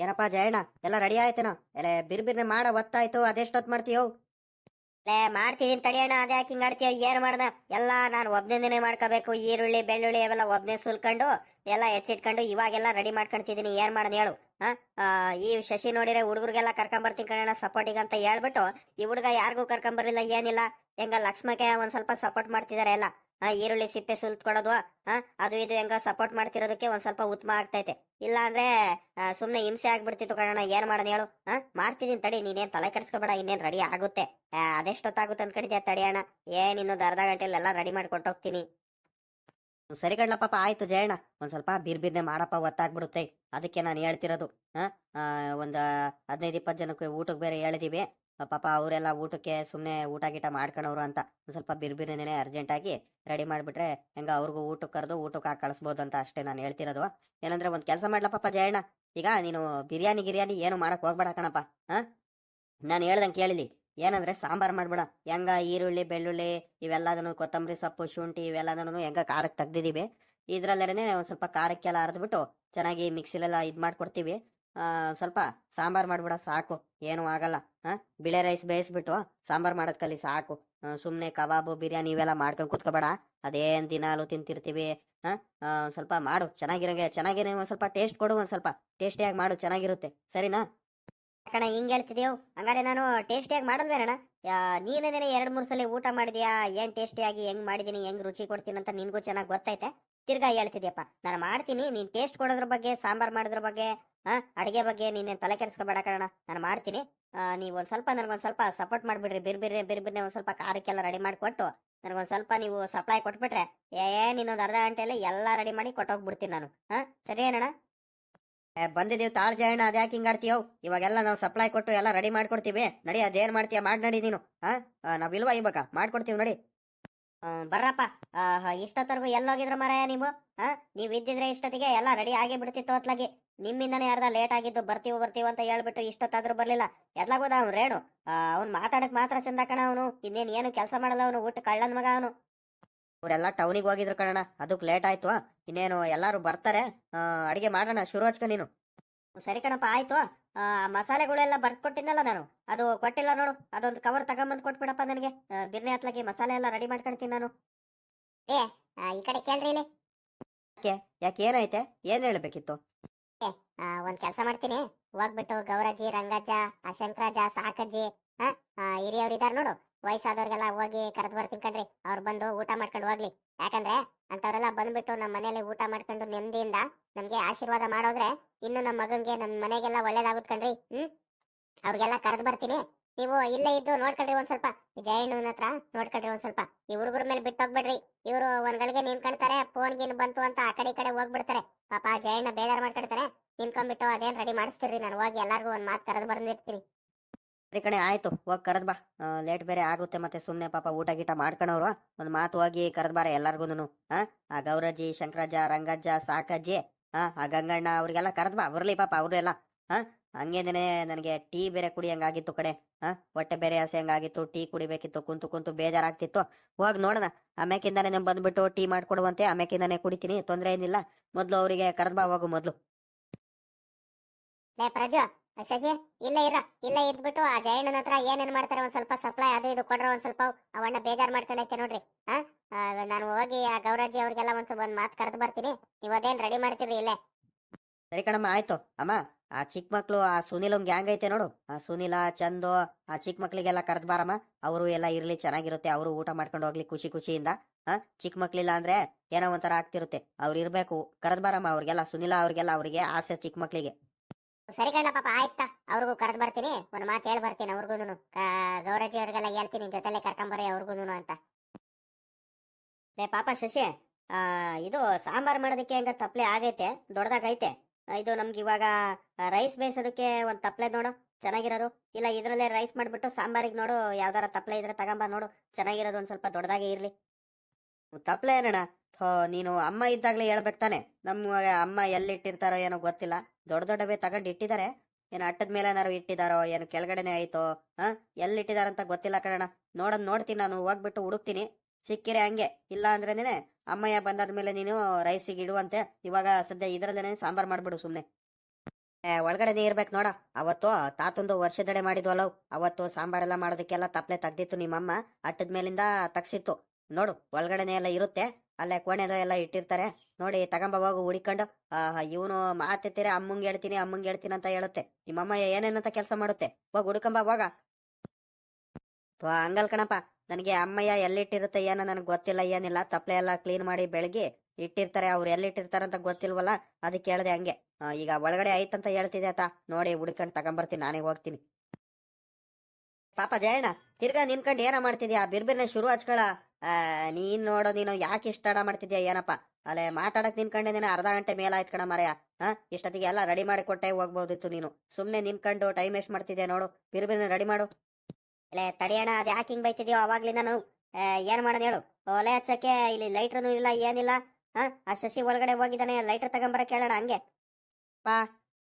ಏನಪ್ಪ ಜಯಣ್ಣ, ಎಲ್ಲ ರೆಡಿ ಆಯ್ತೇನೋ? ಎಲ್ಲ ಬಿರ್ಬಿರ್ನೆ ಮಾಡ, ಒತ್ತಾಯ್ತು, ಅದೆಷ್ಟೊತ್ತು ಮಾಡ್ತೀಯೋ? ಲೇ, ಮಾಡ್ತಿದೀನಿ ತಡಿಯೋಣ ಅದೇ ಯಾಕೆ ಹಿಂಗೆ ಆಡ್ತೀಯೋ, ಏನು ಮಾಡ್ದೆ? ಎಲ್ಲ ನಾನು ಒಬ್ಬನೇ ಮಾಡ್ಕೋಬೇಕು, ಈರುಳ್ಳಿ, ಬೆಳ್ಳುಳ್ಳಿ ಅವೆಲ್ಲ ಒಬ್ನೇ ಸುಲ್ಕೊಂಡು, ಎಲ್ಲ ಹೆಚ್ಚಿಟ್ಕೊಂಡು ಇವಾಗೆಲ್ಲ ರೆಡಿ ಮಾಡ್ಕೊಳ್ತಿದ್ದೀನಿ ಏನ್ ಮಾಡೋದು ಹೇಳು, ಹಾಂ? ಈ ಶಶಿ ನೋಡಿದ್ರೆ ಹುಡುಗರಿಗೆಲ್ಲ ಕರ್ಕೊಂಬರ್ತೀನಿ ಕಣ ಸಪೋರ್ಟಿಗೆ ಅಂತ ಹೇಳ್ಬಿಟ್ಟು, ಈ ಹುಡುಗ ಯಾರಿಗೂ ಕರ್ಕೊಂಬರಲಿಲ್ಲ, ಏನಿಲ್ಲ. ಹೆಂಗ ಲಕ್ಷ್ಮಕ್ಕೆ ಒಂದ್ ಸ್ವಲ್ಪ ಸಪೋರ್ಟ್ ಮಾಡ್ತಿದಾರೆ ಎಲ್ಲ. ಈರುಳ್ಳಿ, ಸಿಪ್ಪೆ ಸುಲ್ತ್ಕೊಡೋದು ಹಾ ಅದು ಇದು ಹೆಂಗ ಸಪೋರ್ಟ್ ಮಾಡ್ತಿರೋದಕ್ಕೆ ಒಂದ್ ಸ್ವಲ್ಪ ಉತ್ತಮ ಆಗ್ತೈತೆ. ಇಲ್ಲ ಅಂದ್ರೆ ಸುಮ್ನೆ ಹಿಂಸೆ ಆಗ್ಬಿಡ್ತಿತ್ತು ಕಣಣ್ಣ, ಏನ್ ಮಾಡೋಣ ಹೇಳು ಮಾಡ್ತಿದೀನಿ ತಡಿ, ನೀನೇನ್ ತಲೆ ಕೆಡ್ಸ್ಕೊಬೇಡ, ಇನ್ನೇನ್ ರೆಡಿ ಆಗುತ್ತೆ. ಅದೆಷ್ಟೊತ್ತಾಗುತ್ತೆ ಅನ್ಕೊಂಡಿದ್ಯಾ ಅಣ್ಣ, ಏನ್ ಇನ್ನೊಂದು ಅರ್ಧ ಗಂಟೆಲಿ ಎಲ್ಲ ರೆಡಿ ಮಾಡಿ ಕೊಟ್ಟೋಗ್ತೀನಿ. ಸರಿ ಕಣ್ಣ ಆಯ್ತು ಜಯಣ್ಣ, ಒಂದ್ ಸ್ವಲ್ಪ ಬಿರ್ಬಿರ್ನೆ ಮಾಡಪ್ಪ, ಒತ್ತಾಗ್ಬಿಡುತ್ತೆ. ಅದಕ್ಕೆ ನಾನು ಹೇಳ್ತಿರೋದು ಹಾ ಒಂದ್ ಹದಿನೈದು ಇಪ್ಪತ್ತು ಜನಕ್ಕೆ ಊಟಕ್ಕೆ ಬೇರೆ ಹೇಳಿದೀವಿ. ಪಾಪ ಅವರೆಲ್ಲ ಊಟಕ್ಕೆ ಸುಮ್ಮನೆ ಊಟ ಗೀಟ ಮಾಡ್ಕೊಳವ್ರು ಅಂತ. ಒಂದ್ ಸ್ವಲ್ಪ ಬಿರ್ಬಿರಿನೇ ಅರ್ಜೆಂಟ್ ಆಗಿ ರೆಡಿ ಮಾಡಿಬಿಟ್ರೆ ಹೆಂಗ ಅವ್ರಿಗೂ ಊಟಕ್ಕೆ ಕರೆದು ಊಟಕ್ಕೆ ಹಾಕಿ ಕಳಿಸ್ಬೋದು ಅಂತ ಅಷ್ಟೇ ನಾನು ಹೇಳ್ತಿರೋದು. ಏನಂದ್ರೆ ಒಂದು ಕೆಲಸ ಮಾಡ್ಲ ಪಾಪ ಜಯಣ್ಣ. ಈಗ ನೀನು ಬಿರಿಯಾನಿ ಗಿರಿಯಾನಿ ಏನು ಮಾಡಕ್ ಹೋಗ್ಬೇಡ ಕಣಪ್ಪ ಹಾ ನಾನು ಹೇಳ್ದಂಗೆ ಕೇಳಿಲಿ. ಏನಂದ್ರೆ ಸಾಂಬಾರ್ ಮಾಡ್ಬೇಡ. ಹೆಂಗ ಈರುಳ್ಳಿ, ಬೆಳ್ಳುಳ್ಳಿ ಇವೆಲ್ಲದನ್ನು ಕೊತ್ತಂಬರಿ ಸೊಪ್ಪು, ಶುಂಠಿ ಇವೆಲ್ಲದನ್ನು ಹೆಂಗ ಖಾರಕ್ಕೆ ತೆಗ್ದಿದ್ದೀವಿ ಇದ್ರಲ್ಲೇನೆ ಒಂದು ಸ್ವಲ್ಪ ಖಾರಕ್ಕೆಲ್ಲ ಅರ್ದ್ಬಿಟ್ಟು ಚೆನ್ನಾಗಿ ಮಿಕ್ಸಿಲೆಲ್ಲ ಇದು ಮಾಡ್ಕೊಡ್ತೀವಿ. ಸ್ವಲ್ಪ ಸಾಂಬಾರ್ ಮಾಡ್ಬಿಡ ಸಾಕು. ಏನು ಆಗಲ್ಲ. ಹಾ ಬಿಳೆ ರೈಸ್ ಬೇಯಿಸ್ಬಿಟ್ಟು ಸಾಂಬಾರ್ ಮಾಡೋದ್ ಕಲಿ ಸಾಕು. ಸುಮ್ಮನೆ ಕಬಾಬು, ಬಿರಿಯಾನಿ ಇವೆಲ್ಲ ಮಾಡ್ಕೊಂಡು ಕುತ್ಕೋಬೇಡ. ಅದೇನ್ ದಿನಾಲು ತಿಂತಿರ್ತೀವಿ. ಹಾ ಸ್ವಲ್ಪ ಮಾಡು. ಚೆನ್ನಾಗಿರಂಗೆ, ಚೆನ್ನಾಗಿರೋ ಒಂದ್ ಸ್ವಲ್ಪ ಟೇಸ್ಟ್ ಕೊಡು, ಒಂದ್ ಸ್ವಲ್ಪ ಟೇಸ್ಟಿಯಾಗಿ ಮಾಡು, ಚೆನ್ನಾಗಿರುತ್ತೆ. ಸರಿನಾ? ಕಣ, ಹಿಂಗ್ ಹೇಳ್ತಿದೀವ್ ಹಂಗಾರೆ ನಾನು ಟೇಸ್ಟಿಯಾಗಿ ಮಾಡಲ್ವೇನಣ್ಣ ನೀನೇನೇ ಎರಡ್ ಮೂರ್ ಸಲ ಊಟ ಮಾಡಿದ್ಯಾ? ಏನ್ ಟೇಸ್ಟಿಯಾಗಿ, ಹೆಂಗ್ ಮಾಡಿದೀನಿ, ಹೆಂಗ್ ರುಚಿ ಕೊಡ್ತೀನಿ ಅಂತ ನಿನ್ಗೂ ಚೆನ್ನಾಗಿ ಗೊತ್ತೈತೆ ತಿರ್ಗಾ ಹೇಳ್ತಿದ್ಯಪ್ಪ. ನಾನು ಮಾಡ್ತೀನಿ. ನೀನ್ ಟೇಸ್ಟ್ ಕೊಡೋದ್ರ ಬಗ್ಗೆ, ಸಾಂಬಾರ್ ಮಾಡೋದ್ರ ಬಗ್ಗೆ ಹಾ ಅಡಿಗೆ ಬಗ್ಗೆ ನೀನೇನು ತಲೆ ಕೆಡಿಸ್ಕೋಬೇಡ ಕಣ ನಾನು ಮಾಡ್ತೀನಿ. ನೀವು ಒಂದು ಸ್ವಲ್ಪ ನನಗೊಂದು ಸ್ವಲ್ಪ ಸಪೋರ್ಟ್ ಮಾಡಿಬಿಡ್ರಿ. ಬಿರ್ ಬಿರ್ರೆ ಬಿರ್ ಬಿರ್ನೆ ಒಂದ್ ಸ್ವಲ್ಪ ಕಾರಕ್ಕೆಲ್ಲ ರೆಡಿ ಮಾಡಿಕೊಟ್ಟು ನನಗೊಂದು ಸ್ವಲ್ಪ ನೀವು ಸಪ್ಲೈ ಕೊಟ್ಬಿಟ್ರೆ ಏ ನೀನೊಂದು ಅರ್ಧ ಗಂಟೆಯಲ್ಲಿ ಎಲ್ಲ ರೆಡಿ ಮಾಡಿ ಕೊಟ್ಟೋಗ್ಬಿಡ್ತೀನಿ ನಾನು. ಹಾ ಸರಿ ಏನಣ್ಣ ಬಂದಿದೀವಿ ತಾಳ್ ಜಯಣ್ಣ ಅದ್ಯಾಕೆ ಹಿಂಗಾಡ್ತೀಯೋ ಇವಾಗೆಲ್ಲ ನಾವು ಸಪ್ಲೈ ಕೊಟ್ಟು ಎಲ್ಲ ರೆಡಿ ಮಾಡ್ಕೊಡ್ತೀವಿ. ನಡಿ, ಅದೇನು ಮಾಡ್ತೀಯ? ಮಾಡಿ ನಡಿ ನೀನು ಹಾ ನಾವು ಇಲ್ವಾ ಇವಾಗ? ಮಾಡ್ಕೊಡ್ತೀವಿ ನಡಿ. ಬರ್ರಪ್ಪ ಇಷ್ಟೊತ್ತರೆಗೂ ಎಲ್ಲೋಗಿದ್ರ ಮರಾಯ ನೀವು? ಹಾ ನೀವ್ ಇದ್ದಿದ್ರೆ ಇಷ್ಟೊತ್ತಿಗೆ ಎಲ್ಲ ರೆಡಿ ಆಗಿ ಬಿಡ್ತಿತ್ತು ಹೊತ್ಲಾಗಿ. ನಿಮ್ಮಿಂದನೇ ಅರ್ಧ ಲೇಟ್ ಆಗಿದ್ದು ಬರ್ತೀವಿ ಬರ್ತೀವಿ ಅಂತ ಹೇಳ್ಬಿಟ್ಟು ಇಷ್ಟೊತ್ತಾದ್ರೂ ಬರ್ಲಿಲ್ಲ. ಎದ್ಲಾಗೋದ ಅವ್ನು ರೇಣು? ಅವ್ನು ಮಾತಾಡಕ್ ಮಾತ್ರ ಚಂದ ಕಣ ಅವನು. ಇನ್ನೇನು ಏನು ಕೆಲಸ ಮಾಡಲ್ಲ ಅವನು ಊಟ ಕಳ್ಳನ್ ಮಗ ಅವನು. ಅವರೆಲ್ಲ ಟೌನಿಗೆ ಹೋಗಿದ್ರು ಕಣ ಅದಕ್ಕೆ ಲೇಟ್ ಆಯ್ತು. ಇನ್ನೇನು ಎಲ್ಲಾರು ಬರ್ತಾರೆ. ಅಡಿಗೆ ಮಾಡೋಣ. ಶುರು ಹಚ್ಕ ನೀನು. ಸರಿ ಕಣಪ್ಪ, ಆಯ್ತು. ಮಸಾಲೆಗಳೆಲ್ಲ ಬರ್ಕೊಟ್ಟಿದ್ದಲ್ಲ ನಾನು. ಅದು ಕೊಟ್ಟಿಲ್ಲ ನೋಡು. ಅದೊಂದು ಕವರ್ ತಗೊಂಬಂದು ಕೊಟ್ಬಿಡಪ್ಪ ನನಗೆ. ಬಿರ್ನೆ ಹತ್ಲಾಗಿ ಮಸಾಲೆ ಎಲ್ಲ ರೆಡಿ ಮಾಡ್ಕೊಳ್ತೀನಿ ನಾನು. ಏ ಈ ಕಡೆ ಕೇಳ್ರಿ ಇಲ್ಲಿ. ಯಾಕೆ? ಯಾಕೆ ಏನೈತೆ? ಏನ್ ಹೇಳ್ಬೇಕಿತ್ತು? ಏ ಒಂದ್ ಕೆಲಸ ಮಾಡ್ತೀನಿ. ಹೋಗ್ಬಿಟ್ಟು ಗೌರಜ್ಜಿ ರಂಗಜ್ಜ ಆ ಶಂಕರಾಜ ಸಾಕಜ್ಜಿ ಹಾ ಹಿರಿಯವ್ರು ಇದ್ದಾರೆ ನೋಡು. ವಯಸ್ಸಾದವ್ರಿಗೆಲ್ಲ ಹೋಗಿ ಕರೆದು ಬರ್ತೀನಿ ಕಣ್ರಿ. ಅವ್ರು ಬಂದು ಊಟ ಮಾಡ್ಕೊಂಡು ಹೋಗ್ಲಿ. ಯಾಕಂದ್ರೆ ಅಂತವರೆಲ್ಲ ಬಂದ್ಬಿಟ್ಟು ನಮ್ಮ ಮನೇಲಿ ಊಟ ಮಾಡ್ಕೊಂಡು ನೆಮ್ಮದಿಯಿಂದ ನಮ್ಗೆ ಆಶೀರ್ವಾದ ಮಾಡೋದ್ರೆ ಇನ್ನು ನಮ್ಮ ಮಗನ್ಗೆ ನಮ್ಮ ಮನೆಗೆಲ್ಲ ಒಳ್ಳೇದಾಗುತ್ತೆ ಕಣ್ರಿ. ಹ್ಮ್? ಅವ್ರಿಗೆಲ್ಲ ಕರೆದು ಬರ್ತೀನಿ. ನೀವು ಇಲ್ಲೇ ಇದ್ದು ನೋಡ್ಕೊಳ್ರಿ ಒಂದ್ ಸ್ವಲ್ಪ. ಜಯಣ್ಣನ ಹತ್ರ ನೋಡ್ಕೊಳ್ರಿ ಒಂದ್ ಸ್ವಲ್ಪ. ಈ ಹುಡುಗರ ಮೇಲೆ ಬಿಟ್ಟು ಹೋಗ್ಬೇಡ್ರಿ ಇವರು ಒಂದ್ ಗಳಿಗೆ ನಿಂತ್ಕೊಂತಾರೆ ಫೋನ್ ಗಿನ್ ಬಂತು ಅಂತ ಆ ಕಡೆ ಈ ಕಡೆ ಹೋಗ್ಬಿಡ್ತಾರೆ. ಪಾಪ ಜಯಣ್ಣ ಬೇಜಾರ್ ಮಾಡ್ಕೊಳ್ತಾರೆ. ನಿನ್ಕೊಂಡ್ಬಿಟ್ಟು ಅದೇನ್ ರೆಡಿ ಮಾಡಿಸ್ತೀರಿ ನಾನು ಹೋಗಿ ಎಲ್ಲಾರ್ಗು ಒಂದ್ ಮಾತು ಕರೆದು ಬಂದಿರ್ತೀನಿ. ಸರಿ ಕಣೆ, ಆಯ್ತು. ಹೋಗಿ ಕರೆದ್ ಬಾ. ಲೇಟ್ ಬೇರೆ ಆಗುತ್ತೆ ಮತ್ತೆ ಸುಮ್ನೆ ಪಾಪ ಊಟ ಗೀಟ ಮಾಡ್ಕೊಳವ್ರು ಒಂದ್ ಮಾತು ಹೋಗಿ ಕರೆದ್ ಬಾರ ಎಲ್ಲಾರ್ಗುನು ಆ ಗೌರಜ್ಜಿ ಶಂಕರಜ್ಜ, ರಂಗಜ್ಜ, ಸಾಕಜ್ಜಿ, ಆ ಗಂಗಣ್ಣ ಅವ್ರಿಗೆಲ್ಲ ಕರೆದ್ ಬಾ. ಬರ್ಲಿ ಪಾಪ ಅವ್ರೆಲ್ಲ ಹಾ ಹಂಗೇನೆ ನನಗೆ ಟೀ ಬೇರೆ ಕುಡಿಯಂಗಾಗಿತ್ತು ಕಡೆ ಹಾ ಹೊಟ್ಟೆ ಬೇರೆ ಆಸೆ ಹಂಗಾಗಿತ್ತು ಟೀ ಕುಡಿಬೇಕಿತ್ತು, ಕುಂತು ಕುಂತು ಬೇಜಾರಾಗ್ತಿತ್ತು. ಹೋಗ್ ನೋಡೋಣ. ಆಮ್ಯಾಕಿಂದಾನೆ ನಿಮ್ ಬಂದ್ಬಿಟ್ಟು ಟೀ ಮಾಡ್ಕೊಡುವಂತೆ, ಆಮ್ಯಾಕಿಂದಾನೆ ಕುಡಿತೀನಿ, ತೊಂದ್ರೆ ಏನಿಲ್ಲ. ಮೊದ್ಲು ಅವರಿಗೆ ಕರೆದ್ ಬಾ ಹೋಗು ಮೊದ್ಲು. ಲೇ ಶಶಿ ಇಲ್ಲ ಇರ ಇಲ್ಲ ಇದ್ಬಿಟ್ಟು ಆ ಜಯಣ್ಣನ ಹತ್ರ ಏನೇನ್ ಮಾಡ್ತಾರೆ ಒಂದ್ ಸ್ವಲ್ಪ ಸಪ್ಲೈ ಅದು ಇದು ಕೊಡ್ರ, ಒಂದ್ ಸ್ವಲ್ಪ ಅವಣ್ಣ ಬೇಜಾರ್ ಮಾಡ್ಕೊಂಡೈತೆ ನೋಡ್ರಿ, ಹಾ? ನಾನು ಹೋಗಿ ಆ ಗೌರಾಜಿ ಅವ್ರಿಗೆಲ್ಲ ಒಂದ್ ಒಂದ್ ಮಾತು ಕರೆದು ಬರ್ತೀನಿ, ನೀವ್ ಅದೇನ್ ರೆಡಿ ಮಾಡ್ತೀರಿ ಇಲ್ಲೇ. ಸರಿ ಕಣಮ್ಮ, ಆಯ್ತು. ಅಮ್ಮ, ಆ ಚಿಕ್ಕ ಮಕ್ಳು, ಆ ಸುನಿಲ್ ಒಂದ್ ಗ್ಯಾಂಗ್ ಐತೆ ನೋಡು. ಆ ಸುನಿಲ, ಚಂದು, ಆ ಚಿಕ್ಕ ಮಕ್ಳಿಗೆಲ್ಲ ಕರೆದ್ ಬಾರಮ್ಮ. ಅವರು ಎಲ್ಲ ಇರ್ಲಿ, ಚೆನ್ನಾಗಿರುತ್ತೆ. ಅವರು ಊಟ ಮಾಡ್ಕೊಂಡು ಹೋಗ್ಲಿ ಖುಷಿ ಖುಷಿಯಿಂದ ಆ ಚಿಕ್ಕ ಮಕ್ಳಿಲ್ಲ ಅಂದ್ರೆ ಏನೋ ಒಂಥರ ಆಗ್ತಿರುತ್ತೆ. ಅವ್ರು ಇರ್ಬೇಕು. ಕರೆದ್ ಬಾರಮ್ಮ ಅವ್ರಿಗೆಲ್ಲ, ಸುನಿಲ ಅವ್ರಿಗೆಲ್ಲ, ಅವ್ರಿಗೆ ಆಸೆ ಚಿಕ್ಕ ಮಕ್ಳಿಗೆ. ಸರಿ ಕಣ್ಣ ಪಾಪ, ಆಯ್ತಾ. ಅವ್ರಿಗೂ ಕರೆದು ಬರ್ತೀನಿ. ಒಂದ್ ಮಾತು ಹೇಳಿ ಬರ್ತೀನಿ ಅವ್ರಿಗೂನು ಗೌರಜಿ ಅವ್ರಿಗೆಲ್ಲ ಹೇಳ್ತೀನಿ ಜೊತೆಲೆ ಕರ್ಕೊಂಬರಿ ಅವ್ರಿಗೂನು ಅಂತ. ಲೇ ಪಾಪ ಶಶಿ, ಆ, ಇದು ಸಾಂಬಾರ್ ಮಾಡೋದಕ್ಕೆ ಹೆಂಗ ತಪ್ಲೆ ಆಗೈತೆ ದೊಡ್ಡದಾಗೈತೆ ಇದು ನಮ್ಗೆ ಇವಾಗ ರೈಸ್ ಬೇಯಿಸೋದಕ್ಕೆ ಒಂದ್ ತಪ್ಲೆ ನೋಡು, ಚೆನ್ನಾಗಿರೋದು. ಇಲ್ಲ ಇದ್ರಲ್ಲೇ ರೈಸ್ ಮಾಡ್ಬಿಟ್ಟು ಸಾಂಬಾರಿಗೆ ನೋಡು, ಯಾವ್ದಾರ ತಪ್ಲೆ ಇದ್ರೆ ತಗೊಂಬ ನೋಡು, ಚೆನ್ನಾಗಿರೋದು ಒಂದ್ ಸ್ವಲ್ಪ ದೊಡ್ಡದಾಗೆ ಇರ್ಲಿ. ತಪ್ಲೆ ಏನಣ್ಣ? ಥೋ, ನೀನು ಅಮ್ಮ ಇದ್ದಾಗ್ಲೇ ಹೇಳ್ಬೇಕು ತಾನೆ. ನಮ್ಮ ಅಮ್ಮ ಎಲ್ಲಿಟ್ಟಿರ್ತಾರೋ ಏನೋ ಗೊತ್ತಿಲ್ಲ. ದೊಡ್ಡ ದೊಡ್ಡವೇ ತಗೊಂಡು ಇಟ್ಟಿದ್ದಾರೆ ಏನು ಅಟ್ಟದ ಮೇಲೆ ಏನಾರು ಇಟ್ಟಿದಾರೋ ಏನು ಕೆಳಗಡೆನೆ ಆಯ್ತೋ ಹಾ? ಎಲ್ಲಿಟ್ಟಿದಾರಂತ ಗೊತ್ತಿಲ್ಲ ಕಣಣ್ಣ. ನೋಡೋದ್ ನೋಡ್ತೀನಿ ನಾನು ಹೋಗ್ಬಿಟ್ಟು ಹುಡುಕ್ತೀನಿ. ಸಿಕ್ಕಿರೆ ಹಂಗೆ. ಇಲ್ಲ ಅಂದ್ರೇನೆ ಅಮ್ಮಯ್ಯ ಬಂದಾದ್ಮೇಲೆ ನೀನು ರೈಸಿಗೆ ಇಡುವಂತೆ. ಇವಾಗ ಸದ್ಯ ಇದ್ರಲ್ಲೇನೆ ಸಾಂಬಾರ್ ಮಾಡ್ಬಿಡು ಸುಮ್ನೆ. ಏ, ಒಳಗಡೆನೇ ಇರ್ಬೇಕು ನೋಡ. ಅವತ್ತು ತಾತಂದು ವರ್ಷದಡೆ ಮಾಡಿದ್ವಲ್ಲ ಅವತ್ತು ಸಾಂಬಾರೆಲ್ಲ ಮಾಡೋದಕ್ಕೆಲ್ಲ ತಪ್ಪಲೆ ತೆಗ್ದಿತ್ತು ನಿಮ್ಮಮ್ಮ. ಅಟ್ಟದ ಮೇಲಿಂದ ತಗ್ಸಿತ್ತು. ನೋಡು ಒಳಗಡೆನೆ ಎಲ್ಲ ಇರುತ್ತೆ. ಅಲ್ಲೇ ಕೋಣೆದು ಎಲ್ಲ ಇಟ್ಟಿರ್ತಾರೆ. ನೋಡಿ ತಗೊಂಬ ಹೋಗು ಹುಡಿಕೊಂಡು. ಇವನು ಮಾತೆತ್ತೀರ ಅಮ್ಮಂಗೆ ಹೇಳ್ತೀನಿ ಅಮ್ಮಂಗೆ ಹೇಳ್ತೀನಿ ಅಂತ ಹೇಳುತ್ತೆ. ನಿಮ್ಮಮ್ಮ ಏನೇನಂತ ಕೆಲಸ ಮಾಡುತ್ತೆ? ಹೋಗ್ ಹುಡ್ಕಂಬ, ಹೋಗ. ಹಂಗಲ್ ಕಣಪ್ಪ. ನನಗೆ ಅಮ್ಮಯ್ಯ ಎಲ್ಲಿಟ್ಟಿರುತ್ತೆ ಏನೋ ನನಗೆ ಗೊತ್ತಿಲ್ಲ, ಏನಿಲ್ಲ. ತಪ್ಪಲೆ ಎಲ್ಲ ಕ್ಲೀನ್ ಮಾಡಿ ಬೆಳಗ್ಗೆ ಇಟ್ಟಿರ್ತಾರೆ. ಅವ್ರು ಎಲ್ಲಿಟ್ಟಿರ್ತಾರಂತ ಗೊತ್ತಿಲ್ವಲ್ಲ? ಅದಕ್ಕೆ ಹೇಳ್ದೆ ಹಂಗೆ. ಈಗ ಒಳಗಡೆ ಆಯ್ತಂತ ಹೇಳ್ತಿದೆ ಆತ. ನೋಡಿ ಹುಡ್ಕೊಂಡು ತಗೊಂಬರ್ತೀನಿ ನಾನೇ ಹೋಗ್ತೀನಿ. ಪಾಪ ಜಯಣ್ಣ, ತಿರ್ಗಾ ನಿನ್ಕಂಡು ಏನೋ ಮಾಡ್ತಿದ್ಯಾ? ಬಿರ್ಬಿರ್ನೆ ಶುರು ಹಚ್ಕೊಳ. ನೀನ್ ನೋಡೋ, ನೀನು ಯಾಕೆ ಇಷ್ಟ ತಡ ಮಾಡ್ತಿದ್ಯಾ, ಏನಪ್ಪ? ಅಲ್ಲೇ ಮಾತಾಡಕ್ ನಿನ್ಕಂಡೆ ನೀನು ಅರ್ಧ ಗಂಟೆ ಮೇಲೆ ಆಯ್ತು ಕಣ ಮರೆಯ. ಹಾ ಇಷ್ಟೊತ್ತಿಗೆ ಎಲ್ಲ ರೆಡಿ ಮಾಡಿ ಕೊಟ್ಟೆ ಹೋಗ್ಬೋದಿತ್ತು ನೀನು. ಸುಮ್ನೆ ನಿನ್ಕಂಡು ಟೈಮ್ ವೇಸ್ಟ್ ಮಾಡ್ತಿದ್ಯಾ ನೋಡು. ಬಿರುಬಿರಿನ ರೆಡಿ ಮಾಡು. ಅಲ್ಲೇ ತಡಿಯೋಣ ಅದ್ ಯಾಕೆ ಹಿಂಗ್ ಬೈತಿದ್ಯೋ ಅವಾಗ್ಲಿಂದ ನಾವು ಏನ್ ಮಾಡೋಣ ಹೇಳು? ಒಲೆ ಹಚ್ಚಕ್ಕೆ ಇಲ್ಲಿ ಲೈಟ್ರನು ಇಲ್ಲ, ಏನಿಲ್ಲ. ಹಾ ಆ ಶಶಿ ಒಳಗಡೆ ಹೋಗಿದ್ದಾನೆ, ಲೈಟರ್ ತಗೊಂಬರ ಕೇಳೋಣ ಹಂಗೆ. ಪಾ,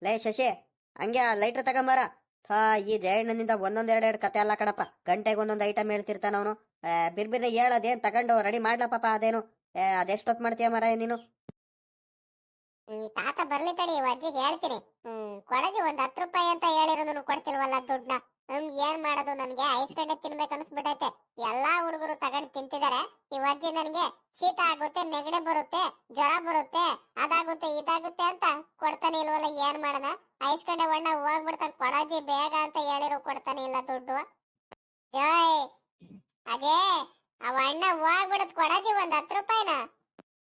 ಲೇ ಶಶಿ, ಹಂಗೆ ಲೈಟರ್ ತಗೊಂಬರ. ಹಾ ಈ ಜಯಣ್ಣನಿಂದ ಒಂದೊಂದ್ ಎರಡ್ ಎರಡು ಕತೆ ಅಲ್ಲ ಕಣಪ್ಪ. ಗಂಟೆಗೆ ಒಂದೊಂದ್ ಐಟಮ್ ಹೇಳ್ತಿರ್ತಾನ ಅವನು. ಬಿರ್ಬಿರ್ನೆ ಹೇಳದೇನ್ ತಗೊಂಡು ರೆಡಿ ಮಾಡ್ಲಾ ಪಾಪ ಅದೇನು? ಅದೆಷ್ಟು ಅದೆಷ್ಟೊತ್ ಮಾಡ್ತೀಯ ಮರ ನೀನು? ತಾತ ಬರ್ಲಿ ತಡಿ ಅಜ್ಜಿಗೆ ಹೇಳ್ತೀನಿ. ಹ್ಮ್ ಒಂದ್ ಹತ್ತು ರೂಪಾಯಿ ಅಂತ ಹೇಳಿರೋದು ಕೊಡ್ತಿಲ್ವಲ್ಲ ದುಡ್ಡನ್ನ? ಹ್ಮ್, ಏನ್ ಮಾಡೋದು? ನನ್ಗೆ ಐಸ್ ಗಡ್ಡೆ ತಿನ್ಬೇಕು ಅನ್ಸ್ಬಿಟ್ಟೈತೆ. ಎಲ್ಲಾ ಹುಡುಗರು ತಗೊಂಡ್ ತಿಂತಿದಾರೆ. ಈ ಅಜ್ಜಿ ನನ್ಗೆ ಶೀತ ಆಗುತ್ತೆ, ನೆಗಡೆ ಬರುತ್ತೆ, ಜ್ವರ ಬರುತ್ತೆ, ಅದಾಗುತ್ತೆ, ಇದಾಗುತ್ತೆ ಅಂತ ಕೊಡ್ತಾನೆ ಇಲ್ವಲ್ಲ, ಏನ್ ಮಾಡೋಣ? ಐಸ್ ಗಡ್ಡೆ ಒಣ್ಣ ಹೋಗ್ಬಿಡ್ತಾನೆ ಕೊಡಜಿ ಬೇಗ ಅಂತ ಹೇಳಿರೋ ಕೊಡ್ತಾನೆ ಇಲ್ಲ ದುಡ್ಡು. ಜಯ್! ಅಜೇ ಅವ ಅಣ್ಣ ಹೋಗ್ಬಿಡತ್ ಕೊಡಜಿ ಒಂದ್ ಹತ್ತು ರೂಪಾಯಿನ.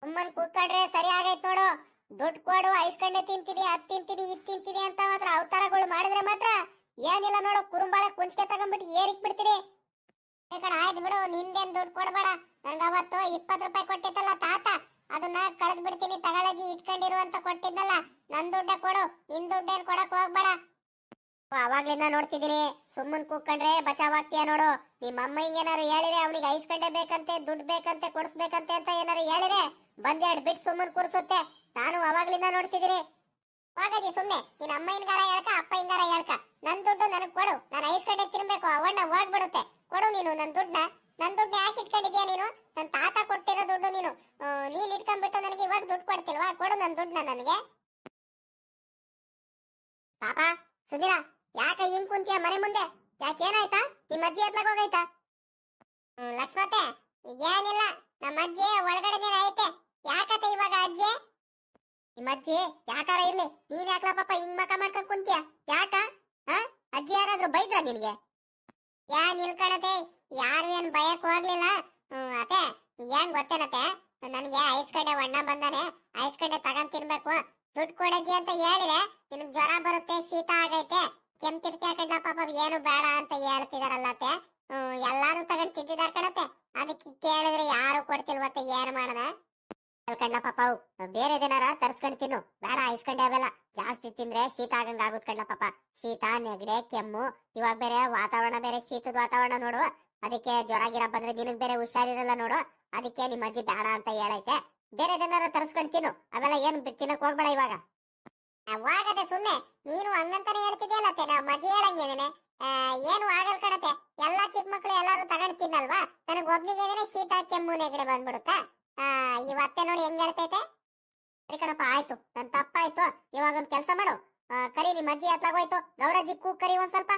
ಸುಮ್ಮನ್ ಕೂತ್ಕೊಂಡ್ರೆ ಸರಿ ಆಗೈತ್ ನೋಡು. ದುಡ್ಡು ಕೊಡು ಐಸ್ಕಂಡೆ ತಿಂತೀನಿ, ಅದ್ ತಿಂತೀನಿ, ಇದ್ ತಿಂತೀನಿ ಅಂತ ಮಾತ್ರ ಅವತಾರಗಳು ಮಾಡಿದ್ರೆ ಮಾತ್ರ ಏನಿಲ್ಲ ನೋಡು, ಕುರುಂಬಾಳೆ ಕುಂಚಿಕೆ ತಗೊಂಡ್ಬಿಟ್ಟು ಏರಿಕ್ ಬಿಡ್ತೀರಿ ಕಣ, ಆಯ್ತು ಬಿಡು, ನಿಂದೇನ್ ದುಡ್ಡು ಕೊಡ್ಬೇಡ. ನನ್ಗ ಅವತ್ತು ಇಪ್ಪತ್ತು ರೂಪಾಯಿ ಕೊಟ್ಟಿದ್ದಲ್ಲ ತಾತ. ಅದನ್ನ ಕಳೆದ್ ಬಿಡ್ತೀನಿ ತಗೊಳಜಿ, ಇಟ್ಕೊಂಡಿರು ಅಂತ ಕೊಟ್ಟಿದ್ನಲ್ಲ ನನ್ ದುಡ್ಡ ಕೊಡು, ನಿನ್ ದುಡ್ಡೇನ್ ಕೊಡಕ್ ಹೋಗ್ಬೇಡ. ಅವಾಗ್ಲಿಂದ ನೋಡ್ತಿದೀನಿ ಸುಮ್ಮನ್ ಕೂತ್ಕೊಂಡ್ರೆ ಬಚಾವಾಗ್ತೀಯ ನೋಡು. ನಿಮ್ಮ ಅಮ್ಮ ಹಿಂಗೇನಾರು ಹೇಳಿದ್ರೆ ಅವನಿಗೆ ಐಸ್ಕಂಡೆ ಬೇಕಂತೆ, ದುಡ್ಡು ಬೇಕಂತೆ, ಕೊಡ್ಸ್ಬೇಕಂತೆ ಅಂತ ಏನಾರು ಹೇಳಿದ್ರೆ ಬಂದೆರಡು ಬಿಟ್ಟು ಸುಮ್ಮನ್ ಕೂರ್ಸುತ್ತೆ. ನಾನು ಅವಾಗ್ಲಿಂದ ನೋಡ್ತಿದ್ದೀನಿ ಹೋಗಜಿ ಸುಮ್ನೆ. ನಿನ್ನ ಅಮ್ಮ ಹಿಂಗಾರ ಹೇಳ್ಕ, ಅಪ್ಪ ಹಿಂಗಾರ ಹೇಳ್ಕ. ನನ್ ದುಡ್ಡು ನನಗೆ ಕೊಡು. ನಾನು ಐಸ್ ಕಡೆ ತಿನ್ಬೇಕು ಅವಣ್ಣ ಹೋಗ್ಬಿಡುತ್ತೆ. ಕೊಡು ನೀನು ನನ್ ದುಡ್ಡನ್ನ. ನನ್ ದುಡ್ಡು ಯಾಕೆ ಇಟ್ಕೊಂಡಿದ್ಯಾ ನೀನು? ನನ್ ತಾತ ಕೊಟ್ಟಿರೋ ದುಡ್ಡು ನೀನು. ನೀನ್ ಇಟ್ಕೊಂಡ್ಬಿಟ್ಟು ನನಗೆ ಇವಾಗ ದುಡ್ಡು ಕೊಡ್ತಿಲ್ವಾ? ಕೊಡು ನನ್ ದುಡ್ಡನ್ನ ನನಗೆ. ಪಾಪ, ಸುಧೀರ ಯಾಕೆ ಹಿಂಗ್ ಕುಂತಿಯ ಮನೆ ಮುಂದೆ? ಯಾಕೇನಾಯ್ತಾ ನಿಮ್ಮ ಅಜ್ಜಿ ಎತ್ಲಾಗ ಹೋಗೈತಾ? ಹ್ಮ್ ಲಕ್ಷ್ಮತೆ ಏನಿಲ್ಲ ನಮ್ಮ ಅಜ್ಜಿ ಒಳಗಡೆ ಐತೆ. ಯಾಕತ್ತ ಇವಾಗ ಅಜ್ಜಿ? ನಿಮ್ಮ ಅಜ್ಜಿ, ಯಾಕಾರ ಇರ್ಲಿ? ನೀನ್ ಯಾಕಲ ಪಾಪ ಹಿಂಗ್ ಮಕ ಮಾಡ್ಕೊಂಡ್ ಕುಂತಿಯ? ಯಾಕ? ಹ? ಅಜ್ಜಿ ಯಾರಾದ್ರೂ ಬೈದ್ರ ನಿನ್ಗೆ? ಯಾ ನಿಲ್ಕಣತೆ ಯಾರು ಏನ್ ಬಯಕ್ ಹೋಗ್ಲಿಲ್ಲ? ಹ್ಮ್ ಅತೆ ಏನ್ ಗೊತ್ತೇನತೆ ನನ್ಗೆ ಐಸ್ ಕಡೆ ಅಣ್ಣ ಬಂದಾನೆ. ಐಸ್ ಕಡೆ ತಗೊಂಡ್ ತಿನ್ಬೇಕು. ದುಡ್ಡು ಕೊಡಜ್ಜಿ ಅಂತ ಹೇಳಿದೆ. ನಿನ್ಗೆ ಜ್ವರ ಬರುತ್ತೆ, ಶೀತ ಆಗೈತೆ. ಕೆಮ್ತಿರ್ತೀಯ ಕಡ್ಲ ಪಾಪ ಏನು ಬೇಡ ಅಂತ ಹೇಳ್ತಿದಾರಲ್ಲತ್ತೆ ಹ್ಮ್ ಎಲ್ಲಾರು ತಗೊಂಡ್ ತಿಂತಿದಾರ ಕಣತ್ತೆ. ಅದಕ್ಕೆ ಕೇಳಿದ್ರೆ ಯಾರು ಕೊಡ್ತಿಲ್ವತ್ತೆ ಏನ್ ಮಾಡದ? ಕಣ್ಣ ಪಾಪ ಬೇರೆ ದಿನಾರ ತರ್ಸ್ಕೊಂಡ್ ತಿನ್ನು. ಬೇಡ ಐಸ್ಕೊಂಡೆ ಅವೆಲ್ಲ. ಜಾಸ್ತಿ ತಿಂದ್ರೆ ಶೀತ ಆಗಂಗ ಆಗುದ್ ಕಣ್ಣ ಪಾಪ. ಶೀತ, ನೆಗಡೆ, ಕೆಮ್ಮು, ಇವಾಗ ಬೇರೆ ವಾತಾವರಣ ಬೇರೆ, ಶೀತದ ವಾತಾವರಣ ನೋಡು. ಅದಕ್ಕೆ ಜ್ವರ ಗಿರ ಬಂದ್ರೆ ನಿನಗ್ ಬೇರೆ ಹುಷಾರಿರಲ್ಲ ನೋಡು. ಅದಕ್ಕೆ ನಿಮ್ಮ ಅಜ್ಜಿ ಬೇಡ ಅಂತ ಹೇಳೈತೆ. ಬೇರೆ ದಿನಾರ ತರ್ಸ್ಕೊಂಡ್ ತಿನ್ನು. ಅವೆಲ್ಲ ಏನ್ ತಿನ್ನಕ್ ಹೋಗ್ಬೇಡ ಇವಾಗ. ಹೋಗದೆ ಸುಮ್ಮನೆ ನೀನು ಹಂಗಂತಾನೆ ಹೇಳ್ತಿದ್ಯಲ್ಲತ್ತೆ ನಾವು ಮಜಿ ಹೇಳಂಗಿದೇನೆ ಏನು ಆಗಲ್ ಕಣತೆ ಎಲ್ಲಾ ಚಿಕ್ಕ ಮಕ್ಳು ಎಲ್ಲಾರು ತಗೊಂಡ್ ತಿನ್ನಲ್ವಾ? ನನಗ್ ಒಬ್ನಿಗೆ ಶೀತ, ಕೆಮ್ಮು, ನೆಗಡೆ ಬಂದ್ಬಿಡುತ್ತಾ. ಆ, ಇವತ್ತೆ ನೋಡಿ ಹೆಂಗ್ ಹೇಳ್ತೈತೆ? ಸರಿ ಕಣಪ್ಪ, ಆಯ್ತು. ನನ್ ತಪ್ಪಾಯ್ತು. ಇವಾಗ ಒಂದ್ ಕೆಲ್ಸ ಮಾಡು. ಕರಿ ನಿಮ್ ಅಜ್ಜಿ ಹತ್ಲಾಗೋಯ್ತು. ಗೌರಜ್ಜಿ ಕೂಗ್ ಕರಿ ಒಂದ್ ಸ್ವಲ್ಪ.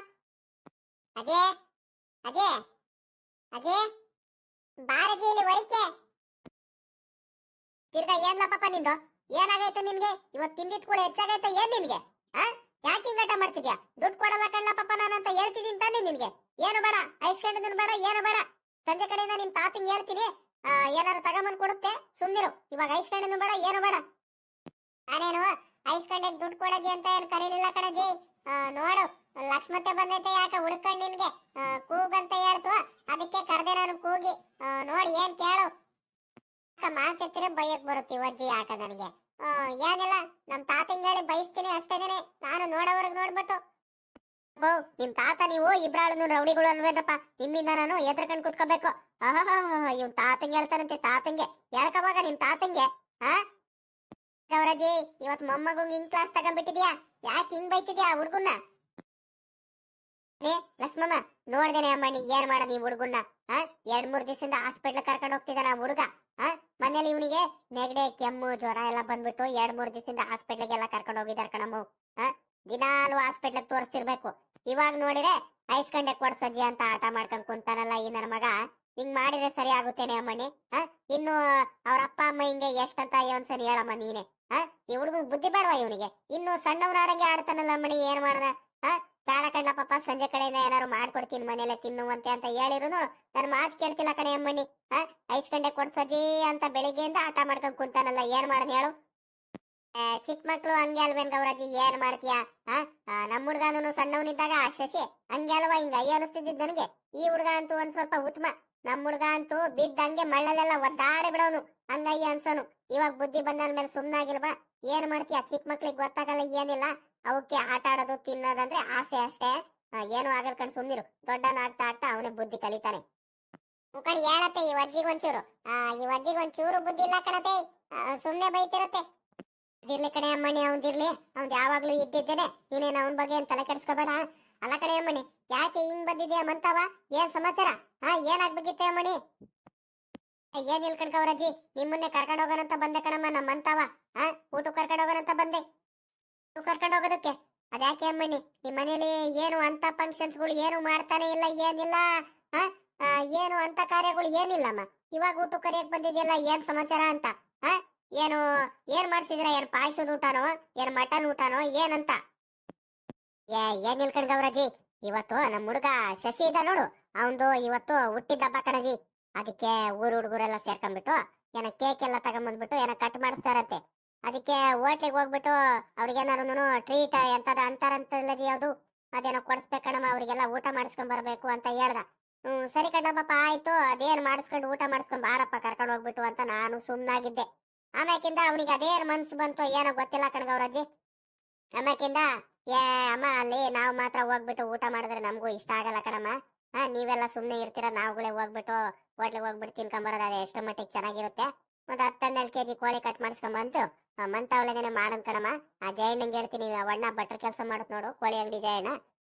ಅಜೇ ಅಜೇ ಅಜೇ, ಬಾರಜಿ ಇಲ್ಲಿ ಒರಿಕೆ. ತಿರ್ಗಾ ಏನ್ಲಪ್ಪ ನಿಂದು? ಏನಾಗೈತೆ ನಿಮ್ಗೆ? ಇವತ್ ತಿಂದಿದ್ ಕೂಡ ಹೆಚ್ಚಾಗೈತೆ ಏನ್ ನಿನ್ಗೆ ಯಾಕೆ ಹಿಂಗಟ ಮಾಡ್ತಿದ್ಯಾ? ದುಡ್ಡು ಕೊಡಲ್ಲ ಕಣ್ಲ ಪಾಪ ನಾನಂತ ಹೇಳ್ತಿದ್ದೀನಿ ತಾನೇ ನಿನ್ಗೆ. ಏನು ಬೇಡ, ಐಸ್ ಕಂಡಿದ್ರು ಬೇಡ, ಏನು ಬೇಡ. ಸಂಜೆ ಕಡೆಯಿಂದ ನಿಮ್ ತಾತಿಂಗ್ ಹೇಳ್ತೀನಿ ಏನಾರು ತಗೊಂಬಂದ್ ಕೊಡುತ್ತೆ, ಸುಮ್ನಿರು. ಇವಾಗ ಐಸ್ ಬೇಡ, ಏನು ಬೇಡ. ನಾನೇನು, ಐಸ್ ಕಂಡೆಗ್ ದುಡ್ಡು ಕೊಡಜಿ ಅಂತ ಏನು ಕರೀಲಿಲ್ಲ ಕಣಜಿ? ನೋಡು ಲಕ್ಷ್ಮತೆ ಬಂದೈತೆ ಯಾಕೆ ಉಳ್ಕೊಂಡ್ ನಿನ್ಗೆ? ಕೂಗಂತ ಹೇಳ್ತು, ಅದಕ್ಕೆ ಕರೆದೆ ನಾನು ಕೂಗಿ ನೋಡಿ, ಏನ್ ಕೇಳು. ಮಾತೆತ್ತಿರ ಬೈಯಕ್ ಬರುತ್ತೆ ಇವಜ್ಜಿ ಯಾಕ ನನಗೆ? ಏನಿಲ್ಲ, ನಮ್ ತಾತಂಗ್ ಹೇಳಿ ಬಯಸ್ತೀನಿ ಅಷ್ಟೇನೆ ನಾನು ನೋಡೋವರೆಗೆ ನೋಡ್ಬಿಟ್ಟು. ಬೋ, ನಿಮ್ ತಾತ ನೀವು ಇಬ್ರಾಳನ್ನು ರೌಡಿಗಳು ಅಲ್ವೇನಪ್ಪ? ನಿಮ್ಮಿಂದ ನಾನು ಎದ್ರಕಂಡ್ ಕುತ್ಕೋಬೇಕು. ಆಹಾ ಇವ್ ತಾತಂಗೆ ಹೇಳ್ತಾರಂತೆ ತಾತಂಗೆ. ಹೇಳ್ಕೋವಾಗ ನಿಮ್ ತಾತಂಗೆ? ಆ? ಗೌರಜಿ, ಇವತ್ ಮೊಮ್ಮಗಂಗ್ ಹಿಂಗ್ ಕ್ಲಾಸ್ ತಗೊಂಡ್ಬಿಟ್ಟಿದ್ಯಾ? ಯಾಕೆ ಹಿಂಗ್ ಬೈತಿದ್ಯಾ ಹುಡ್ಗುನ್ನ? ಏ ಲಕ್ಷ್ಮಮ್ಮ ನೋಡ್ದೇನೆ ಅಮ್ಮಣ್ಣಿ ಏನ್ ಮಾಡೋದು ಈ ಹುಡ್ಗುನ್ನ, ಆ? ಎರಡ್ ಮೂರ್ ದಿವಸದಿಂದ ಹಾಸ್ಪಿಟ್ಲ್ ಕರ್ಕೊಂಡು ಹೋಗ್ತಿದ್ದಾನ ಹುಡುಗ, ಆ? ಮನೇಲಿ ಇವನಿಗೆ ನೆಗಡೆ, ಕೆಮ್ಮು, ಜ್ವರ ಎಲ್ಲ ಬಂದ್ಬಿಟ್ಟು ಎರಡ್ ಮೂರ್ ದಿವಸದಿಂದ ಹಾಸ್ಪಿಟ್ಲಿಗೆಲ್ಲ ಕರ್ಕೊಂಡು ಹೋಗಿದಾರ ಕಣಮ್ಮ ದಿನಾಲು ಹಾಸ್ಪಿಟ್ಲಿಗೆ ತೋರಿಸ್ತಿರ್ಬೇಕು. ಇವಾಗ ನೋಡಿದ್ರೆ ಐಸ್ಕಂಡೆ ಕೊಡ್ಸಜ್ಜಿ ಅಂತ ಆಟ ಮಾಡ್ಕೊಂಡ್ ಕುಂತಾನಲ್ಲ ಈ ನನ್ನ ಮಗ, ಹಿಂಗ್ ಮಾಡಿದ್ರೆ ಸರಿ ಆಗುತ್ತೇನೆ ಅಮ್ಮಣ್ಣಿ ಆ? ಇನ್ನು ಅವ್ರ ಅಪ್ಪ, ಅಮ್ಮ ಹಿಂಗೆ ಎಷ್ಟಂತ ಒಂದ್ಸರಿ ಹೇಳಮ್ಮ ನೀನೆ ಹಾ ಈ ಹುಡುಗ ಬುದ್ಧಿ ಬೇಡವಾ ಇವನಿಗೆ? ಇನ್ನು ಸಣ್ಣವನಾಡಂಗೆ ಆಡ್ತಾನಲ್ಲ ಅಮ್ಮಣಿ ಏನ್ ಮಾಡ್ದ? ಹ ಬೇಡ ಕಣ್ಣ ಪಾಪ ಸಂಜೆ ಕಡೆಯಿಂದ ಏನಾದ್ರು ಮಾಡ್ಕೊಡ್ತೀನಿ ಮನೆಯಲ್ಲೇ ತಿನ್ನುವಂತೆ ಅಂತ ಹೇಳಿರೋನು ನನ್ನ ಮಾತು ಕೇಳ್ತಿಲ್ಲ ಕಣೆ ಅಮ್ಮನಿ. ಹ ಐಸ್ ಗಂಟೆ ಕೊಡ್ಸಜ್ಜಿ ಅಂತ ಬೆಳಿಗ್ಗೆಯಿಂದ ಆಟ ಮಾಡ್ಕೊಂಡ್ ಕುಂತಾನಲ್ಲ, ಏನ್ ಮಾಡದ್ ಹೇಳು. ಚಿಕ್ಕ ಮಕ್ಳು ಹಂಗೆ ಅಲ್ವೇನ್ ಗೌರಾಜಿ ಏನ್ ಮಾಡ್ತೀಯಾ? ನಮ್ಮ ಹುಡುಗನೂ ಸಣ್ಣವನಿದ್ದಾಗ ಶಶಿ ಹಂಗೆ ಅಲ್ವಾ ಹಿಂಗ ಅಯ್ಯ ಅನಿಸ್ತಿದ್ದಿದ್ ನನಗೆ. ಈ ಹುಡ್ಗ ಅಂತೂ ಒಂದ್ ಸ್ವಲ್ಪ ಉತ್ತಮ. ನಮ್ ಹುಡ್ಗ ಅಂತೂ ಬಿದ್ದಂಗೆ ಮಳ್ಳಲೆಲ್ಲ ಒದ್ದಾಡಿ ಬಿಡೋನು, ಹಂಗಯ್ಯ ಅನ್ಸೋನು. ಇವಾಗ ಬುದ್ಧಿ ಬಂದ ಮೇಲೆ ಸುಮ್ಮನಾಗಿಲ್ವಾ ಏನ್ ಮಾಡ್ತೀಯ ಚಿಕ್ಕ ಮಕ್ಳಿಗೆ ಗೊತ್ತಾಗಲ್ಲ, ಏನಿಲ್ಲ. ಅವಕ್ಕೆ ಆಟ ಆಡೋದು ತಿನ್ನೋದಂದ್ರೆ ಆಸೆ ಅಷ್ಟೇ. ಏನು ಆಗಲ್ ಕಣ್, ಸುಮ್ನಿರು. ದೊಡ್ಡನ ಆಗ್ತಾ ಅವನೇ ಬುದ್ಧಿ ಕಲಿತಾನೆ. ಕಣ್, ಹೇಳತ್ತೆ ಈ ಒಂಚೂರು. ಈ ಒಂಚೂರು ಬುದ್ಧಿ ಇಲ್ಲ ಕಣತೆ. ಸುಮ್ನೆ ಬೈತಿರತ್ತೆ. ಇರ್ಲಿ ಕಣೆ ಅಮ್ಮಣಿ ಅವನ್ದಿರ್ಲಿ. ಅವ್ನ್ ಯಾವಾಗ್ಲೂ ಇದ್ದಿದ್ದೇನೆ. ನೀನೇನು ಅವನ ಬಗ್ಗೆ ಏನ್ ತಲೆ ಕೆಡಿಸ್ಕೋಬೇಡ? ಅಲ್ಲ ಕಣೆ ಅಮ್ಮಣಿ ಯಾಕೆ ಹಿಂಗ್ ಬಂದಿದ್ಯಾ ಮಂತವ? ಏನ್ ಸಮಾಚಾರ? ಹಾ ಏನಾಗ್ಬೇಕಿತ್ತೆ ಅಮ್ಮಣಿ ಏನ್ ಇಲ್ ಕಣ್ಕವ್ರಜ್ಜಿ. ನಿಮ್ಮನ್ನೇ ಕರ್ಕೊಂಡ್ ಹೋಗೋಣಂತ ಬಂದೆ ಕಣಮ್ಮ ನಮ್ಮ ಮಂತವ. ಹಾ ಊಟ ಕರ್ಕೊಂಡ್ ಹೋಗೋಣಂತ ಬಂದೆ. ಕರ್ಕೊಂಡ್ ಹೋಗೋದಕ್ಕೆ? ಅದ್ಯಾಕೆ ಅಮ್ಮಣ್ಣಿ? ನಿಮ್ಮ ಮನೇಲಿ ಏನು ಅಂತ ಫಂಕ್ಷನ್ಸ್ಗಳು ಏನು ಮಾಡ್ತಾನೆ ಇಲ್ಲ, ಏನಿಲ್ಲ? ಏನು ಅಂತ ಕಾರ್ಯಗಳು ಏನಿಲ್ಲಮ್ಮ? ಇವಾಗ ಊಟ ಕರಿಯಕ್ ಬಂದಿದ್ಯಲ್ಲ, ಏನ್ ಸಮಾಚಾರ ಅಂತ? ಏನು, ಏನ್ ಮಾಡ್ಸಿದ್ರ? ಏನ್ ಪಾಯಸದ ಊಟನೋ, ಏನ್ ಮಟನ್ ಊಟನೋ, ಏನಂತ? ಏ, ಏನ್ ನಿಲ್ಕಂಡ್ ಗೌರಜಿ ಇವತ್ತು ನಮ್ ಹುಡುಗ ಶಶಿ ಇದ ನೋಡು. ಅವಂದು ಇವತ್ತು ಹುಟ್ಟಿದ್ದಬ್ಬ ಕಣಜಿ. ಅದಕ್ಕೆ ಊರು ಹುಡುಗರೆಲ್ಲ ಸೇರ್ಕೊಂಡ್ಬಿಟ್ಟು, ಏನ ಕೇಕ್ ಎಲ್ಲ ತಗೊಂಬಂದ್ಬಿಟ್ಟು, ಏನ ಕಟ್ ಮಾಡಿಸ್ತಾರತ್ತೆ ಅದಕ್ಕೆ ಹೋಟ್ಲಿಗೆ ಹೋಗ್ಬಿಟ್ಟು ಅವ್ರಿಗೇನಾರು ಟ್ರೀಟ್ ಎಂತದ ಅಂತಾರಂತಲ್ಲ ಜಿ ಅದು ಅದೇನೋ ಕೊಡಿಸ್ಬೇಕಣಮ್ಮ, ಅವ್ರಿಗೆಲ್ಲ ಊಟ ಮಾಡಿಸ್ಕೊಂಡ್ ಬರಬೇಕು ಅಂತ ಹೇಳ್ದ. ಹ್ಮ್, ಸರಿ ಕಣ್ಣಪ್ಪ ಆಯ್ತು. ಅದೇನ್ ಮಾಡಿಸ್ಕೊಂಡು ಊಟ ಮಾಡಿಸ್ಕೊಂಡ್ ಬಾರಪ್ಪ, ಕರ್ಕೊಂಡು ಹೋಗ್ಬಿಟ್ಟು ಅಂತ ನಾನು ಸುಮ್ನಾಗಿದ್ದೆ. ಆಮ್ಯಾಕಿಂದ ಅವ್ರಿಗೆ ಅದೇನ್ ಮನ್ಸು ಬಂತು ಏನೋ ಗೊತ್ತಿಲ್ಲ ಕಣ್ಗವ್ರಜ್ಜಿ ಆಮ್ಯಾಕಿಂದ, ಏ, ಅಮ್ಮ, ಅಲ್ಲಿ ನಾವು ಮಾತ್ರ ಹೋಗ್ಬಿಟ್ಟು ಊಟ ಮಾಡಿದ್ರೆ ನಮಗೂ ಇಷ್ಟ ಆಗಲ್ಲ ಕಣಮ್ಮ. ಹಾ, ನೀವೆಲ್ಲ ಸುಮ್ನೆ ಇರ್ತೀರ, ನಾವುಗಳೇ ಹೋಗ್ಬಿಟ್ಟು ಹೋಟ್ಲಿಗೆ ಹೋಗ್ಬಿಟ್ಟು ತಿನ್ಕೊಂಬರೋದು ಅದು ಎಷ್ಟು ಮಟ್ಟಿಗೆ ಚೆನ್ನಾಗಿರುತ್ತೆ? ಒಂದು ಹತ್ತನ್ನೆರಡು ಕೆ ಜಿ ಕೋಳಿ ಕಟ್ ಮಾಡಿಸ್ಕೊಂಬಂತು ಮಂತವಳೆದೇನೆ ಮಾಡೋಣ ಕಣಮ್ಮ, ಆ ಜಯಣ್ಣಂಗೆ ಹೇಳ್ತೀನಿ ಅವಣ್ಣ ಬಟ್ರ್ ಕೆಲಸ ಮಾಡ್ತ ನೋಡು, ಕೋಳಿ ಅಂಗಡಿ ಜಯಣ್ಣ.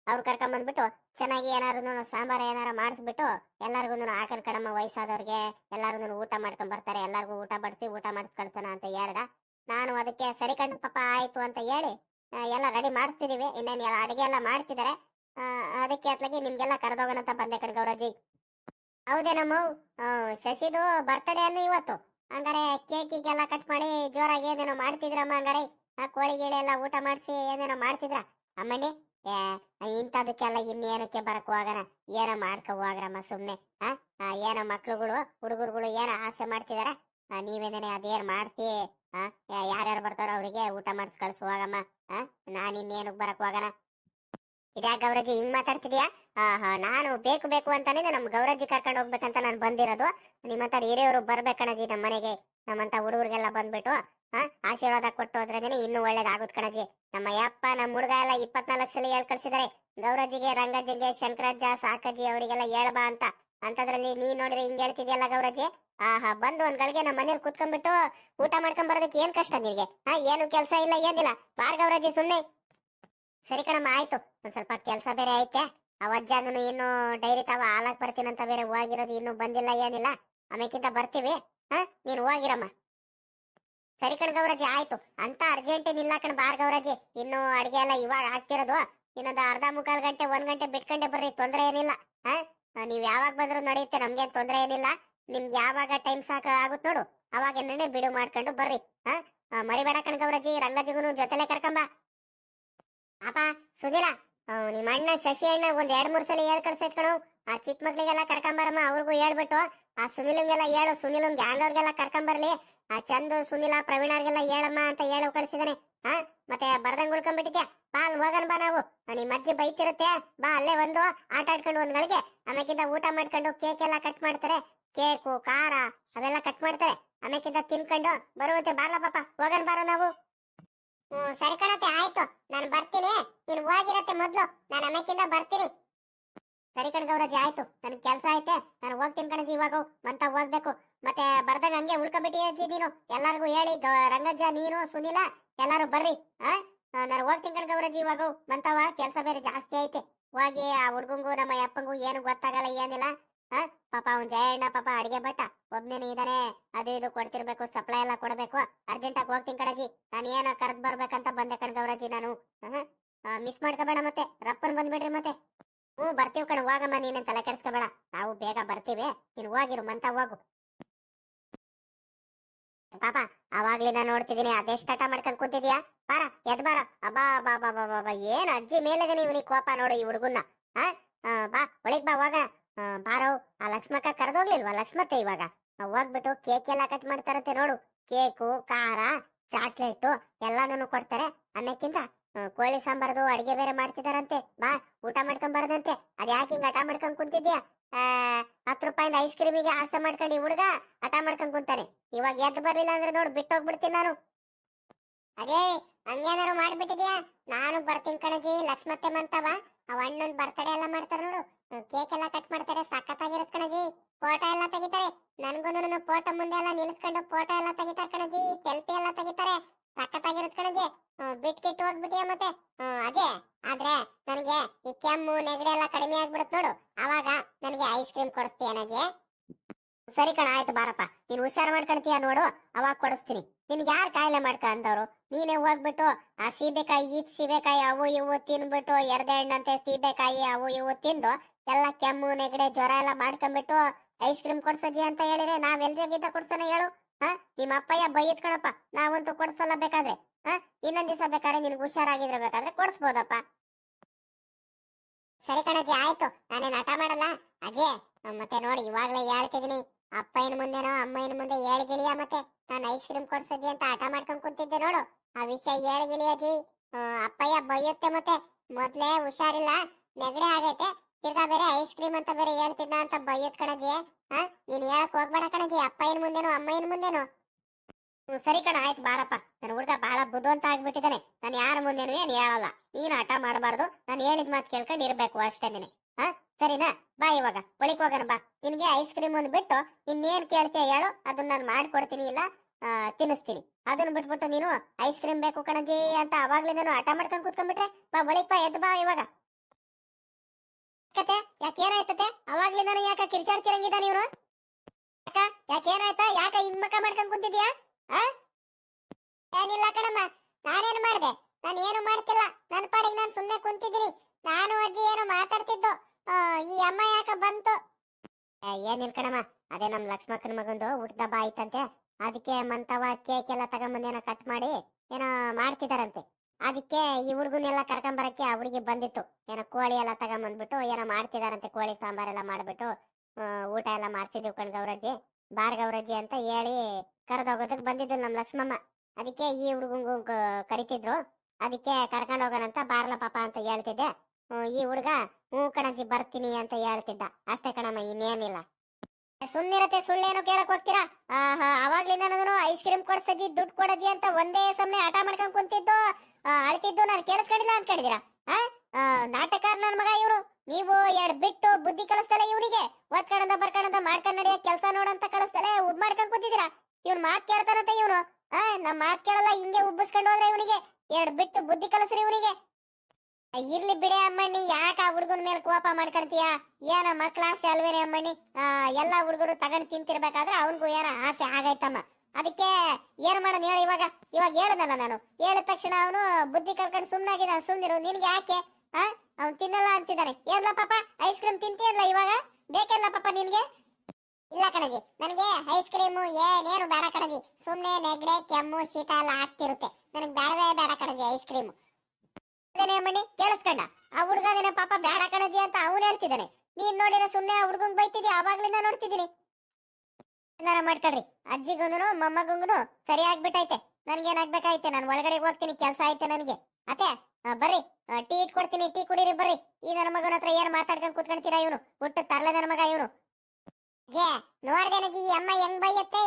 ಅವ್ರು ಕರ್ಕೊಂಬಂದ್ಬಿಟ್ಟು ಚೆನ್ನಾಗಿ ಏನಾರು ಸಾಂಬಾರ್ ಏನಾರು ಮಾಡಿಸ್ಬಿಟ್ಟು ಎಲ್ಲಾರ್ಗು ಹಾಕಲ್ ಕಣಮ್ಮ ವಯಸ್ಸಾದವ್ರಿಗೆ ಎಲ್ಲಾರು ಊಟ ಮಾಡ್ಕೊಂಡ್ ಬರ್ತಾರೆ, ಎಲ್ಲಾರ್ಗು ಊಟ ಬಡಿಸಿ ಊಟ ಮಾಡಿಸ್ ಕಳ್ಸೋಣ ಅಂತ ಹೇಳ್ದ. ನಾನು ಅದಕ್ಕೆ ಸರಿ ಕಣ್ಣು ಪಾಪ ಆಯ್ತು ಅಂತ ಹೇಳಿ ಎಲ್ಲ ರೆಡಿ ಮಾಡ್ತಿದೀವಿ, ಇನ್ನೇನು ಎಲ್ಲ ಅಡಿಗೆ ಎಲ್ಲ ಮಾಡ್ತಿದ್ದಾರೆ ಅದಕ್ಕೆ ಅತ್ಲಾಗಿ ನಿಮ್ಗೆಲ್ಲ ಕರೆದೋಗೋಣ ಅಂತ ಬಂದೆ ಕಣ್ ಗೌರಜಿ ಹೌದೇನಮ್ಮ? ಶಶಿದು ಬರ್ತಡೇ ಅನ್ನು ಇವತ್ತು. ಹಂಗಾರೆ ಕೇಕಿಗೆಲ್ಲ ಕಟ್ ಮಾಡಿ ಜೋರಾಗಿ ಏನೇನೋ ಮಾಡ್ತಿದ್ರಮ್ಮ ಹಂಗಾರೆ? ಆ ಕೋಳಿ ಗೀಳಿ ಎಲ್ಲ ಊಟ ಮಾಡಿಸಿ ಏನೇನೋ ಮಾಡ್ತಿದ್ರ? ಅಮ್ಮಣ್ಣಿ, ಏ, ಇಂಥದಕ್ಕೆಲ್ಲ ಇನ್ನೇನಕ್ಕೆ ಬರಕ್ ಹೋಗಣ ಏನೋ ಮಾಡ್ಕೊ ಹೋಗ್ರಮ್ಮ ಸುಮ್ನೆ, ಆ ಏನೋ ಮಕ್ಳುಗಳು, ಹುಡುಗರುಗಳು ಏನೋ ಆಸೆ ಮಾಡ್ತಿದಾರ. ನೀವೇನೇ ಅದೇನ್ ಮಾಡ್ತಿ? ಆ ಯಾರ್ಯಾರು ಬರ್ತಾರೋ ಅವ್ರಿಗೆ ಊಟ ಮಾಡಿಸ್ ಕಳ್ಸು ಹೋಗಮ್ಮ ಆ ನಾನ್ ಇನ್ನೇನಕ್ ಬರಕ್ ಹೋಗಣ ಇದ್ಯಾ ಗೌರಜ್ಜಿ, ಹಿಂಗ್ ಮಾತಾಡ್ತಿದ್ಯಾ? ಆಹಾ, ನಾನು ಬೇಕು ಬೇಕು ಅಂತಾನೆ ನಮ್ ಗೌರಜ್ಜಿ ಕರ್ಕೊಂಡು ಹೋಗ್ಬೇಕಂತ ನಾನು ಬಂದಿರೋದು. ನಿಮ್ಮಂತ ಹಿರಿಯವರು ಬರ್ಬೇಕಣಜಿ ನಮ್ಮ ಮನೆಗೆ. ನಮ್ಮಂತ ಹುಡುಗರಿಗೆಲ್ಲ ಬಂದ್ಬಿಟ್ಟು, ಆ, ಆಶೀರ್ವಾದ ಕೊಟ್ಟು ಹೋದ್ರೆ ಇನ್ನೂ ಒಳ್ಳೇದಾಗುತ್ತೆ ಕಣಜಿ ನಮ್ಮ ಯಪ್ಪ, ನಮ್ಮ ಹುಡುಗ ಎಲ್ಲ ಇಪ್ಪತ್ನಾಲ್ಕು ಸಲ ಹೇಳ್ ಕಳ್ಸಿದಾರೆ, ಗೌರಜ್ಜಿಗೆ, ರಂಗಜ್ಜಿಗೆ, ಶಂಕರಜ್ಜ, ಸಾಕಜ್ಜಿ ಅವರಿಗೆಲ್ಲ ಹೇಳ್ಬಾ ಅಂತ. ಅಂತದ್ರಲ್ಲಿ ನೀ ನೋಡಿದ್ರೆ ಹಿಂಗ್ ಹೇಳ್ತಿದ್ಯಲ್ಲ ಗೌರಜ್ಜಿ? ಆಹಾ, ಬಂದು ಒಂದ್ ಗಳಿಗೆ ನಮ್ಮ ಮನೇಲಿ ಕುತ್ಕೊಂಡ್ಬಿಟ್ಟು ಊಟ ಮಾಡ್ಕೊಂಡ್ ಬರೋದಕ್ಕೆ ಏನ್ ಕಷ್ಟ ನಿನ್ಗೆ? ಹಾ ಏನು ಕೆಲ್ಸ ಇಲ್ಲ, ಏನಿಲ್ಲ. ಬಾರ್ ಗೌರಜ್ಜಿ ಸುಮ್ನೆ. ಸರಿ ಕಣಮ್ಮ, ಆಯ್ತು. ಒಂದ್ ಸ್ವಲ್ಪ ಕೆಲ್ಸ ಬೇರೆ ಐತೆ. ಆ ಅಜ್ಜನು ಇನ್ನು ಡೈರಿ ತಾವ ಹಾಲಾಕ್ ಬರ್ತೀನಂತ ಬೇರೆ ಹೋಗಿರೋದು ಇನ್ನು ಬಂದಿಲ್ಲ ಏನಿಲ್ಲ. ಆಮೇಕಿಂತ ಬರ್ತೀವಿ. ಹಾ ನೀನು ಹೋಗಿರಮ್ಮ ಸರಿ ಕಣ್ ಗೌರಜ್ಜಿ ಆಯ್ತು. ಅಂತ ಅರ್ಜೆಂಟ್ ಇಲ್ಲ ಕಣ್ ಬಾರ್ ಗೌರಜ್ಜಿ. ಇನ್ನು ಅಡ್ಗೆ ಎಲ್ಲ ಇವಾಗ ಆಗ್ತಿರೋದು. ಇನ್ನೊಂದು ಅರ್ಧ ಮುಕ್ಕಾಲ್ ಗಂಟೆ ಒಂದ್ ಗಂಟೆ ಬಿಟ್ಕೊಂಡೆ ಬರ್ರಿ ತೊಂದ್ರೆ ಏನಿಲ್ಲ. ಹಾ ನೀವ್ ಯಾವಾಗ ಬಂದ್ರು ನಡೆಯುತ್ತೆ ನಮ್ಗೇನ್ ತೊಂದ್ರೆ ಏನಿಲ್ಲ. ನಿಮ್ಗೆ ಯಾವಾಗ ಟೈಮ್ ಸಾಕ ಆಗುತ್ತೆ ನೋಡು. ಅವಾಗ ಏನೇ ಬಿಡು ಮಾಡ್ಕೊಂಡು ಬರ್ರಿ. ಹಾ ಮರಿಬೇಡ ಕಣ್ ಗೌರಜ್ಜಿ ರಂಗಜಿಗುನು ಜೊತೆಲೆ ಕರ್ಕೊಂಬ. ಅಪ್ಪ ಆ, ನಿಮ್ಮ ಅಣ್ಣ ಶಶಿ ಅಣ್ಣ ಒಂದ್ ಎರಡ್ ಮೂರ್ ಸಲ ಹೇಳ್ ಕಳ್ಸೈತ್ ಕಣೋ. ಆ ಚಿಕ್ಕ ಮಕ್ಳಿಗೆಲ್ಲ ಕರ್ಕೊಂಬರಮ್ಮ, ಅವ್ರಿಗೂ ಹೇಳ್ಬಿಟ್ಟು, ಆ ಸುನಿಲಂಗೆಲ್ಲ ಹೇಳು ಸುನಿಲ್ ಗ್ಯಾಂಗ್ ಅವ್ರಿಗೆಲ್ಲ ಕರ್ಕೊಂಬರ್ಲಿ. ಆ ಚಂದು ಸುನಿಲ, ಪ್ರವೀಣರ್ಗೆಲ್ಲ ಹೇಳಮ್ಮ ಅಂತ ಹೇಳು ಕಳ್ಸಿದಾನೆ. ಹಾ, ಮತ್ತೆ ಬರ್ದಂಗ್ ಉಳ್ಕೊಂಡ್ಬಿಟ್ಟಿದ್ಯಾ ಬಾ, ಅಲ್ಲಿ ಹೋಗನ್ ಬಾ ನಾವು. ನಿಮ್ಮ ನಿಮ್ ಅಜ್ಜಿ ಬೈತಿರುತ್ತೆ. ಬಾ, ಅಲ್ಲೇ ಒಂದು ಆಟ ಆಡ್ಕೊಂಡು ಒಂದ್ ಗಳಿಗೆ. ಆಮೇಕಿಂದ ಊಟ ಮಾಡ್ಕೊಂಡು ಕೇಕ್ ಎಲ್ಲ ಕಟ್ ಮಾಡ್ತಾರೆ. ಕೇಕು ಖಾರ, ಅವೆಲ್ಲ ಕಟ್ ಮಾಡ್ತಾರೆ. ಆಮೇಕಿಂದ ತಿನ್ಕೊಂಡು ಬರುವಂತೆ. ಬಾರ್ಲ ಪಾಪ, ಹೋಗನ್ ಬಾರ ನಾವು. ಹ್ಮ್, ಸರಿ ಕಣತೆ ಆಯ್ತು. ನಾನು ಬರ್ತೀನಿ. ನೀನು ಹೋಗಿರತ್ತೆ ಮೊದ್ಲು. ನಾನು ಆಮೇಕಿಂದ ಬರ್ತೀನಿ. ಸರಿ ಕಣ ಗೌರಜ್ಜಿ, ಆಯ್ತು. ನನ್ ಕೆಲ್ಸ ಐತೆ. ನಾನು ಹೋಗ್ತೀನಿ ಕಣಜಿ ಇವಾಗ. ಮಂತ ಹೋಗ್ಬೇಕು. ಮತ್ತೆ ಬರ್ದಾಗ ಹಂಗೆ ಉಳ್ಕೊಬಿಟ್ಟಿಯಜ್ಜಿ ನೀನು. ಎಲ್ಲಾರ್ಗು ಹೇಳಿ ರಂಗಜ್ಜ, ನೀನು, ಸುನಿಲ, ಎಲ್ಲಾರು ಬರ್ರಿ, ಆ? ನಾನು ಹೋಗ್ತೀನಿ ಕಣ ಗೌರಜ್ಜಿ ಇವಾಗ. ಮಂತವ ಕೆಲ್ಸ ಬೇರೆ ಜಾಸ್ತಿ ಐತೆ. ಹೋಗಿ ಆ ಹುಡ್ಗಂಗೂ, ನಮ್ಮ ಅಪ್ಪಂಗು ಏನು ಗೊತ್ತಾಗಲ್ಲ, ಏನಿಲ್ಲ. ಆ ಪಾಪ ಅವ್ನ್ ಜಯಣ್ಣ ಪಾಪ ಅಡಿಗೆ ಬಟ್ಟ ಒಬ್ನೇನು ಇದಾನೆ. ಅದು ಇದು ಕೊಡ್ತಿರ್ಬೇಕು ಸಪ್ಲೈ ಎಲ್ಲ ಕೊಡ್ಬೇಕು. ಅರ್ಜೆಂಟ್ ಆಗಿ ಹೋಗ್ತೀನಿ ಕಣಜಿ. ನಾನು ಏನೋ ಕರೆದ್ ಬರ್ಬೇಕಂತ ಬಂದೆ ಕಣ್ ಗೌರಜಿ ನಾನು. ಮಿಸ್ ಮಾಡ್ಕೋಬೇಡ ಮತ್ತೆ. ರಪ್ಪನ್ ಬಂದ್ಬಿಡ್ರಿ ಮತ್ತೆ. ಹ್ಞೂ, ಬರ್ತೀವಿ ಕಣ, ಹೋಗಮ್ಮ, ನೀನೇನು ತಲೆ ಕೆಡಿಸ್ಕೋಬೇಡ. ನಾವು ಬೇಗ ಬರ್ತೀವಿ. ನೀನು ಹೋಗಿರು, ಮಂತ ಹೋಗು. ಪಾಪ ಅವಾಗ್ಲಿಂದ ನೋಡ್ತಿದೀನಿ, ಅದೇ ಹಠ ಮಾಡ್ಕೊಂಡ್ ಕೂತಿದ್ಯಾ? ಬಾರ, ಎದ್ ಬಾರ. ಅಬ್ಬಾ ಬಾ ಬಾ ಬಾ ಬಾ ಬಾ ಏನ್ ಅಜ್ಜಿ ಮೇಲೆಗನೆ ಇವನಿಗೆ ಕೋಪ ನೋಡು ಈ ಹುಡುಗನ್ನ. ಹಾ, ಬಾ, ಒಳಗ್ ಬಾ, ಹೋಗ. ಆ, ಬಾರೋ ಆ ಲಕ್ಷ್ಮಕ್ಕ ಕರೆದೋಗ್ಲಿಲ್ವಾ ಲಕ್ಷ್ಮತ್ತೆ ಇವಾಗ? ಹೋಗ್ಬಿಟ್ಟು ಕೇಕ್ ಎಲ್ಲ ಕಟ್ ಮಾಡ್ತಾರಂತೆ ನೋಡು. ಕೇಕು ಖಾರ ಚಾಕ್ಲೇಟು ಎಲ್ಲಾನು ಕೊಡ್ತಾರೆ. ಅನ್ನಕ್ಕಿಂತ ಕೋಳಿ ಸಾಂಬಾರ್ದು ಅಡಿಗೆ ಬೇರೆ ಮಾಡ್ತಿದಾರಂತೆ. ಬಾ ಊಟ ಮಾಡ್ಕೊಂಡ್ ಬರದಂತೆ ಅದ್ ಯಾಕೆ ಹಿಂಗ್ ಹಠ ಮಾಡ್ಕೊಂಡ್ ಕುಂತಿದ್ಯಾ? ಆ, ಹತ್ತು ರೂಪಾಯಿಂದ ಐಸ್ ಕ್ರೀಮಿಗೆ ಆಸೆ ಮಾಡ್ಕೊಂಡು ಈ ಹುಡುಗ ಹಠ ಮಾಡ್ಕೊಂಡ್ ಕುಂತಾನೆ. ಇವಾಗ ಎದ್ದು ಬರ್ಲಿಲ್ಲ ಅಂದ್ರೆ ನೋಡು ಬಿಟ್ಟೋಗ್ಬಿಡ್ತೀನಿ ನಾನು. ಅದೇ ಹಂಗೇನಾರು ಮಾಡ್ಬಿಟ್ಟಿದ್ಯಾ? ನಾನು ಬರ್ತೀನಿ ಕಣಜಿ ಲಕ್ಷ್ಮತ್ತೆ ಮಂತವ. ಅವ ಅಣ್ಣನ್ ಬರ್ತಡೇ ಎಲ್ಲ ಮಾಡ್ತಾರ ನೋಡು. ಕೇಕ್ ಎಲ್ಲ ಕಟ್ ಮಾಡ್ತಾರೆ ಸಖತ್ತಾಗಿರುತ್ತೆ ಕಣಜಿ. ಫೋಟೋ ಎಲ್ಲ ತೆಗಿತಾರೆ. ನನ್ಗೂ ಫೋಟೋ ಮುಂದೆ ಎಲ್ಲ ನಿಲ್ಸ್ಕೊಂಡು ಫೋಟೋ ಎಲ್ಲ ತೆಗಿತಾರೆ ಕಣಜಿ. ಸೆಲ್ಫಿ ಎಲ್ಲ ತೆಗಿತಾರೆ. ಸಖತ್ತಾಗಿರುತ್ತೆ ಕಣಜಿ. ಬಿಟ್ ಕಿಟ್ ಹೋಗ್ಬಿಟ್ಟಿಯ ಮತ್ತೆ? ಅದೇ. ಆದ್ರೆ ನನಗೆ ಈ ಕೆಮ್ಮು, ನೆಗಡಿ ಎಲ್ಲ ಕಡಿಮೆ ಆಗ್ಬಿಡುತ್ತೆ ನೋಡು. ಅವಾಗ ನನಗೆ ಐಸ್ ಕ್ರೀಮ್ ಕೊಡಿಸ್ತೀಯ ನನಗೆ ಸರಿ ಕಣ, ಆಯ್ತು ಬಾರಪ್ಪ. ನೀನು ಹುಷಾರ್ ಮಾಡ್ಕೊಳ್ತೀಯ ನೋಡು. ಅವಾಗ ಕೊಡಿಸ್ತೀನಿ. ನಿನ್ಗೆ ಯಾರು ಕಾಯಿಲೆ ಮಾಡ್ಕ ಅಂದವ್ರು? ನೀನೇ ಹೋಗ್ಬಿಟ್ಟು ಆ ಸೀಬೆಕಾಯಿ, ಈಚ್ ಸೀಬೆಕಾಯಿ, ಅವು ಇವು ತಿನ್ಬಿಟ್ಟು ಎರ್ದೆ ಹಣ್ಣಂತೆ ಸೀಬೆಕಾಯಿ, ಅವು ಇವು ತಿಂದು ಎಲ್ಲ ಕೆಮ್ಮು ನೆಗಡೆ ಜ್ವರ ಎಲ್ಲ ಮಾಡ್ಕೊಂಡ್ಬಿಟ್ಟು ಐಸ್ ಕ್ರೀಮ್ ಕೊಡ್ಸಜ್ಜಿ ಅಂತ ಹೇಳಿದ್ರೆ ನಾವ್ ಎಲ್ರಿಗಿಂತ ಕೊಡ್ತಾನೆ ಹೇಳು. ಹಾ? ನಿಮ್ಮ ಅಪ್ಪಯ್ಯ ಬೈಯತ್ ಕಣಪ್ಪ ನಾವಂತೂ ಕೊಡ್ಸಲ್ಲ ಬೇಕಾದ್ರೆ. ಹಾ? ಇನ್ನೊಂದ್ ದಿವಸ ಬೇಕಾದ್ರೆ ನಿನ್ಗೆ ಹುಷಾರಾಗಿದ್ರೆ ಬೇಕಾದ್ರೆ ಕೊಡ್ಸ್ಬೋದಪ್ಪ. ಸರಿ ಕಣಜ್ಜಿ ಆಯ್ತು. ನಾನೇನ್ ಹಠ ಮಾಡಲ್ಲ? ಅಜಯ್ ಮತ್ತೆ ನೋಡಿ ಇವಾಗ್ಲೇ ಹೇಳ್ತಿದೀನಿ. ಅಪ್ಪಯ್ಯನ ಮುಂದೆನೋ ಅಮ್ಮಯ್ಯನ ಮುಂದೆ ಹೇಳ್ಗಿಳಿಯ ಮತ್ತೆ. ನಾನು ಐಸ್ ಕ್ರೀಮ್ ಕೊಡ್ಸದಿ ಅಂತ ಹಠ ಮಾಡ್ಕೊಂಡ್ ಕುಂತಿದ್ದೆ ನೋಡು. ಆ ವಿಷಯ ಹೇಳ್ಗಿಳಿ ಅಜ್ಜಿ. ಆ, ಅಪ್ಪಯ್ಯ ಬೈಯುತ್ತೆ ಮತ್ತೆ. ಮೊದ್ಲೇ ಹುಷಾರಿಲ್ಲ. ನೆಗಡೆ ಆಗೈತೆ. ತಿರ್ಗಾ ಬೇರೆ ಐಸ್ ಕ್ರೀಮ್ ಅಂತ ಬೇರೆ ಹೇಳ್ತಿದ್ದ ಅಂತ ಬೈಯತ್ ಕಣಜಿ ಹಾ ನೀನ್ ಹೇಳಕ್ ಹೋಗ್ಬೇಡ ಕಣಜಿ ಅಪ್ಪ ಏನ್ ಮುಂದೆನೋ ಅಮ್ಮ ಮುಂದೆನೋ. ಹ್ಮ್, ಸರಿ ಕಣ ಆಯ್ತು ಬಾರಪ್ಪ. ನನ್ನ ಹುಡುಗ ಬಹಳ ಬುದ್ಧಿವಂತ ಆಗ್ಬಿಟ್ಟಿದ್ದಾನೆ ನಾನು ಯಾರ ಮುಂದೇನು ಏನ್ ಹೇಳಲ್ಲ. ನೀನು ಹಠ ಮಾಡಬಾರ್ದು. ನಾನು ಹೇಳಿದ ಮಾತು ಕೇಳ್ಕೊಂಡು ಇರ್ಬೇಕು ಅಷ್ಟೇನೆ ಹಾ ಸರಿನಾ? ಬಾ ಇವಾಗ ಒಳಿಕ್ ಹೋಗೋಣ ಬಾ. ನಿನ್ಗೆ ಐಸ್ ಕ್ರೀಮ್ ಒಂದು ಬಿಟ್ಟು ಇನ್ನೇನ್ ಕೇಳ್ತೀಯ ಹೇಳು ಅದನ್ನ ನಾನು ಮಾಡ್ಕೊಡ್ತೀನಿ ಇಲ್ಲ ತಿನ್ನಿಸ್ತೀನಿ. ಅದನ್ನ ಬಿಟ್ಬಿಟ್ಟು ನೀನು ಐಸ್ ಕ್ರೀಮ್ ಬೇಕು ಕಣಜಿ ಅಂತ ಅವಾಗ್ಲಿಂದನು ಹಠ ಮಾಡ್ಕೊಂಡ್ ಕೂತ್ಕೊಂಡ್ಬಿಟ್ರೆ ಬಾ ಒಳಿಕ್ ಬಾ ಎದ್ದು ಬಾ ಇವಾಗ. ಕತೆ? ಯಾಕೆ ಏನಾಯ್ತತೆ ಅವಾಗ್ಲಿಂದನು ಯಾಕ ಕಿರ್ಚಾಡ್ತಿರಂಗಿದ್ದಾನೆ ಇವ್ರು? ಅಕ್ಕ ಯಾಕೆ ಯಾಕ ಹಿಂಗ್ ಮಾಡ್ಕೊಂಡ್ ಕುಂತಿದ್ಯಾ? ಆ? ಏನಿಲ್ಲ ಕಣಮ್ಮ, ನಾನೇನು ಮಾಡ್ದೆ? ನಾನು ಏನು ಮಾಡ್ತಿಲ್ಲ. ನನ್ನ ಪಾಡಿಗೆ ನಾನು ಸುಮ್ಮನೆ ಕುಂತಿದ್ದೀನಿ. ನಾನು ಅಜ್ಜಿ ಏನೋ ಮಾತಾಡ್ತಿದ್ದು. ಈ ಅಮ್ಮ ಯಾಕ ಬಂತು? ಏನಿಲ್ಲ ಕಣಮ್ಮ, ಅದೇ ನಮ್ ಲಕ್ಷ್ಮಕ್ಕನ ಮಗಂದು ಊಟದ ಹಬ್ಬ ಆಯ್ತಂತೆ ಅದಕ್ಕೆ ಮಂತವ ಕೇಕ್ ಎಲ್ಲ ತಗೊಂಬಂದೇನೋ ಕಟ್ ಮಾಡಿ ಏನೋ ಮಾಡ್ತಿದಾರಂತೆ. ಅದಕ್ಕೆ ಈ ಹುಡುಗನೆಲ್ಲ ಕರ್ಕೊಂಬರಕ್ಕೆ ಆ ಹುಡುಗಿ ಬಂದಿತ್ತು. ಏನೋ ಕೋಳಿ ಎಲ್ಲ ತಗೊಂಬಂದ್ಬಿಟ್ಟು ಏನೋ ಮಾಡ್ತಿದಾರಂತೆ, ಕೋಳಿ ಸಾಂಬಾರೆಲ್ಲ ಮಾಡ್ಬಿಟ್ಟು. ಊಟ ಎಲ್ಲ ಮಾಡ್ತಿದ್ವಿ ಕಣ್ ಗೌರಜ್ಜಿ ಬಾರ್ ಗೌರಜ್ಜಿ ಅಂತ ಹೇಳಿ ಕರೆದೋಗೋದಕ್ಕೆ ಬಂದಿದ್ದು ನಮ್ಮ ಲಕ್ಷ್ಮಮ್ಮ. ಅದಕ್ಕೆ ಈ ಹುಡುಗಂಗು ಕರಿತಿದ್ರು. ಅದಕ್ಕೆ ಕರ್ಕೊಂಡು ಹೋಗೋಣಂತ ಬಾರ್ಲ ಪಾಪ ಅಂತ ಹೇಳ್ತಿದ್ದೆ. ಈ ಹುಡುಗ, ಹ್ಞೂ ಕಣಜ್ಜಿ ಬರ್ತೀನಿ ಅಂತ ಹೇಳ್ತಿದ್ದ. ಅಷ್ಟೇ ಕಣಮ್ಮ, ಇನ್ನೇನಿಲ್ಲ. ಸುಮ್ನಿರತ್ತೆ, ಸುಳ್ಳೇನು ಕೇಳಕ್ ಹೋಗ್ತೀರಾ ಆಹಾ, ಅವಾಗ್ಲಿಂದ ನಾನು ಐಸ್ ಕ್ರೀಮ್ ಕೊಡ್ಸಜ್ಜಿ, ದುಡ್ಡು ಕೊಡಜ್ಜಿ ಅಂತ ಒಂದೇ ಸಮನೆ ಆಟ ಮಾಡ್ಕೊಂಡ್ ಕುಂತಿದ್ದು. ಅಳ್ತಿದ್ದು, ನಾನು ಕೇಳಿಸ್ಕೊಂಡಿಲ್ಲ ಅಂತ ಆ ನಾಟಕಾರ ನನ್ ಮಗ ಇವನು. ನೀವು ಎರಡ್ ಬಿಟ್ಟು ಬುದ್ಧಿ ಕಲಿಸ್ತಲ್ಲ ಇವನಿಗೆ. ಓದ್ಕೊಂಡ ಬರ್ಕಣದ, ಮಾಡ್ಕೊಂಡ್ ನಡೆಯೋ ಕೆಲಸ ನೋಡಂತ ಕಳಿಸ್ತಲ್ಲ ಉದ್ ಮಾಡ್ಕೊಂಡ್ ಕುಂತಿದ್ದೀರಾ ಇವ್ನ್ ಮಾತ್ ಕೇಳ್ತಾರಂತ ಇವನು. ಆ, ನಮ್ ಮಾತ್ ಕೇಳಲ್ಲ, ಹಿಂಗೆ ಉಬ್ಬಿಸ್ಕೊಂಡು ಹೋದ್ರೆ ಇವನಿಗೆ. ಎರಡ್ ಬಿಟ್ಟು ಬುದ್ಧಿ ಕಲಿಸ್ರಿ ಇವನಿಗೆ. ಇರ್ಲಿ ಬಿಡಿ ಅಮ್ಮಣ್ಣಿ, ಯಾಕೆ ಆ ಹುಡುಗನ ಮೇಲೆ ಕೋಪ ಮಾಡ್ಕೊಂತೀಯ? ಏನ ಮಕ್ಳ ಆಸೆ ಅಲ್ವೇನೆ ಅಮ್ಮಣ್ಣಿ? ಎಲ್ಲಾ ಹುಡುಗರು ತಗೊಂಡು ತಿಂತಿರ್ಬೇಕಾದ್ರೆ ಅವನ್ಗೂ ಏನ ಆಸೆ ಆಗೈತಮ್ಮ. ಅದಕ್ಕೆ ಏನ್ ಮಾಡೋದು ಹೇಳಿ ಇವಾಗ? ಇವಾಗ ಹೇಳದಲ್ಲ ನಾನು. ಹೇಳಿದ ತಕ್ಷಣ ಅವನು ಬುದ್ಧಿ ಕರ್ಕೊಂಡು ಸುಮ್ನಾಗಿದ್ದಾನೆ, ಸುಮ್ನಿರು. ನಿನ್ಗೆ ಯಾಕೆ? ಆ, ಅವ್ನು ತಿನ್ನಲ್ಲ ಅಂತಿದ್ದಾನೆ. ಏನ್ಲ ಪಾಪ? ಐಸ್ ಕ್ರೀಮ್ ತಿಂತೀಯಲ್ಲ ಇವಾಗ? ಬೇಕಲ್ಲ ಪಾಪ ನಿನ್ಗೆ? ಇಲ್ಲ ಕಣಜಿ. ನನಗೆ ಐಸ್ ಕ್ರೀಮು ಏನೇನು ಬೇಡ ಕಣಜಿ. ಸುಮ್ನೆ ನೆಗಡೆ, ಕೆಮ್ಮು, ಶೀತ ಎಲ್ಲ ಆಗ್ತಿರುತ್ತೆ. ನನಗೆ ಬೇಡವೇ ಬೇಡ ಕಣಜಿ ಐಸ್ ಕ್ರೀಮು ಅಮ್ಮಣ್ಣಿ ಕೇಳಿಸ್ಕೊಂಡ. ಆ ಹುಡುಗನೇನ ಪಾಪ ಬೇಡ ಕಣಜಿ ಅಂತ ಅವನು ಹೇಳ್ತಿದ್ದಾನೆ. ನೀನ್ ನೋಡಿರ ಸುಮ್ನೆ ಆ ಹುಡುಗಂಗ್ ಬೈತಿದ್ಯಾ? ಅವಾಗ್ಲಿಂದ ನೋಡ್ತಿದ್ದೀನಿ. ಏನಾರ ಮಾಡ್ಕೊಳ್ರಿ. ಅಜ್ಜಿಗುನು ಮೊಮ್ಮಗಂಗೂ ಸರಿ ಆಗ್ಬಿಟ್ಟೈತೆ. ನನ್ಗೇನಾಗ್ಬೇಕಾಯ್ತೆ? ನಾನು ಒಳಗಡೆ ಹೋಗ್ತೀನಿ, ಕೆಲಸ ಐತೆ ನನಗೆ. ಅತ್ತೆ ಬರ್ರಿ. ಟೀ ಟೀ ಇಟ್ಕೊಡ್ತೀನಿ, ಟೀ ಕುಡೀರಿ, ಬರ್ರಿ. ಈ ನನ್ನ ಮಗನ ಹತ್ರ ಏನ್ ಮಾತಾಡ್ಕೊಂಡ್ ಕೂತ್ಕೊಂತೀರಾ ಇವನು? ಹುಟ್ಟು ತರ್ಲೆ ನನ್ನ ಮಗ ಇವನು. ಅಜೇ ನೋಡ್ದೇನಜ್ಜಿ ಈ ಅಮ್ಮ ಹೆಂಗ್ ಬೈಯತ್ತೆ?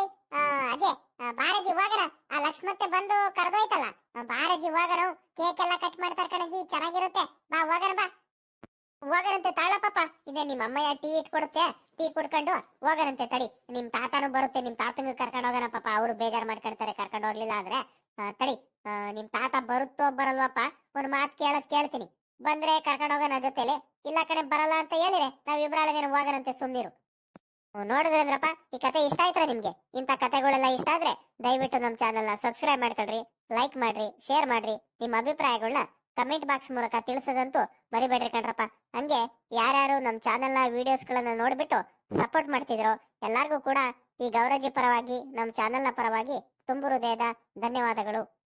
ಅಜಯ್ ಆ, ಬಾರಜ್ಜಿ ಆ ಲಕ್ಷ್ಮತ್ತೆ ಬಂದು ಕರೆದೋಯ್ತಲ್ಲ. ಬಾರಜಿ ಹೋಗಣ ಕೇಕ್ ಎಲ್ಲ ಕಟ್ ಮಾಡ್ತಾರ ಕಣಜಿ ಚೆನ್ನಾಗಿರುತ್ತೆ. ಬಾ ಹೋಗರ ಬಾ. ಹೋಗರಂತೆ ತಾಳ ಪಾಪ. ಇದೆ ನಿಮ್ಮ ಅಮ್ಮಯ್ಯ ಟೀ ಇಟ್ಕೊಡುತ್ತೆ. ಟೀ ಕುಡ್ಕೊಂಡು ಹೋಗರಂತೆ ತಡಿ. ನಿಮ್ ತಾತನು ಬರುತ್ತೆ ನಿಮ್ ತಾತಂಗ ಕರ್ಕೊಂಡು ಹೋಗೋಣ ಪಾಪ. ಅವ್ರು ಬೇಜಾರ್ ಮಾಡ್ಕೊಳ್ತಾರೆ ಕರ್ಕೊಂಡು ಹೋಗ್ಲಿಲ್ಲ ಅಂದ್ರೆ. ತಡಿ. ನಿಮ್ ತಾತ ಬರುತ್ತೋ ಬರಲ್ವಪ್ಪ ಒಂದ್ ಮಾತು ಕೇಳಕ್ ಕೇಳ್ತೀನಿ. ಬಂದ್ರೆ ಕರ್ಕೊಂಡು ಹೋಗೋಣ ಜೊತೆಲಿ. ಇಲ್ಲ ಕಡೆ ಬರಲ್ಲ ಅಂತ ಹೇಳಿದ್ರೆ ನಾವ್ ಇಬ್ರಾಳ ಹೋಗರಂತೆ ಸುಮ್ನಿರು. ನೋಡಿದ್ರಂದ್ರಪ್ಪ ಈ ಕತೆ ಇಷ್ಟ ಆಯ್ತಾ ನಿಮ್ಗೆ? ಇಂಥ ಕತೆಗಳೆಲ್ಲ ಇಷ್ಟ ಆದ್ರೆ ದಯವಿಟ್ಟು ನಮ್ಮ ನ ಸಬ್ಸ್ಕ್ರೈಬ್ ಮಾಡ್ಕೊಳ್ರಿ ಲೈಕ್ ಮಾಡ್ರಿ ಶೇರ್ ಮಾಡ್ರಿ. ನಿಮ್ಮ ಅಭಿಪ್ರಾಯಗಳನ್ನ ಕಮೆಂಟ್ ಬಾಕ್ಸ್ ಮೂಲಕ ತಿಳಿಸೋದಂತೂ ಮರಿಬೇಡ್ರಿ ಕಣ್ರಪ್ಪ. ಹಂಗೆ ಯಾರ್ಯಾರು ನಮ್ಮ ಚಾನೆಲ್ನ ವೀಡಿಯೋಸ್ಗಳನ್ನ ನೋಡ್ಬಿಟ್ಟು ಸಪೋರ್ಟ್ ಮಾಡ್ತಿದ್ರು ಎಲ್ಲಾರ್ಗೂ ಕೂಡ ಈ ಗೌರಜಿ ಪರವಾಗಿ, ನಮ್ಮ ಚಾನೆಲ್ನ ಪರವಾಗಿ ತುಂಬು ಹೃದಯದ ಧನ್ಯವಾದಗಳು.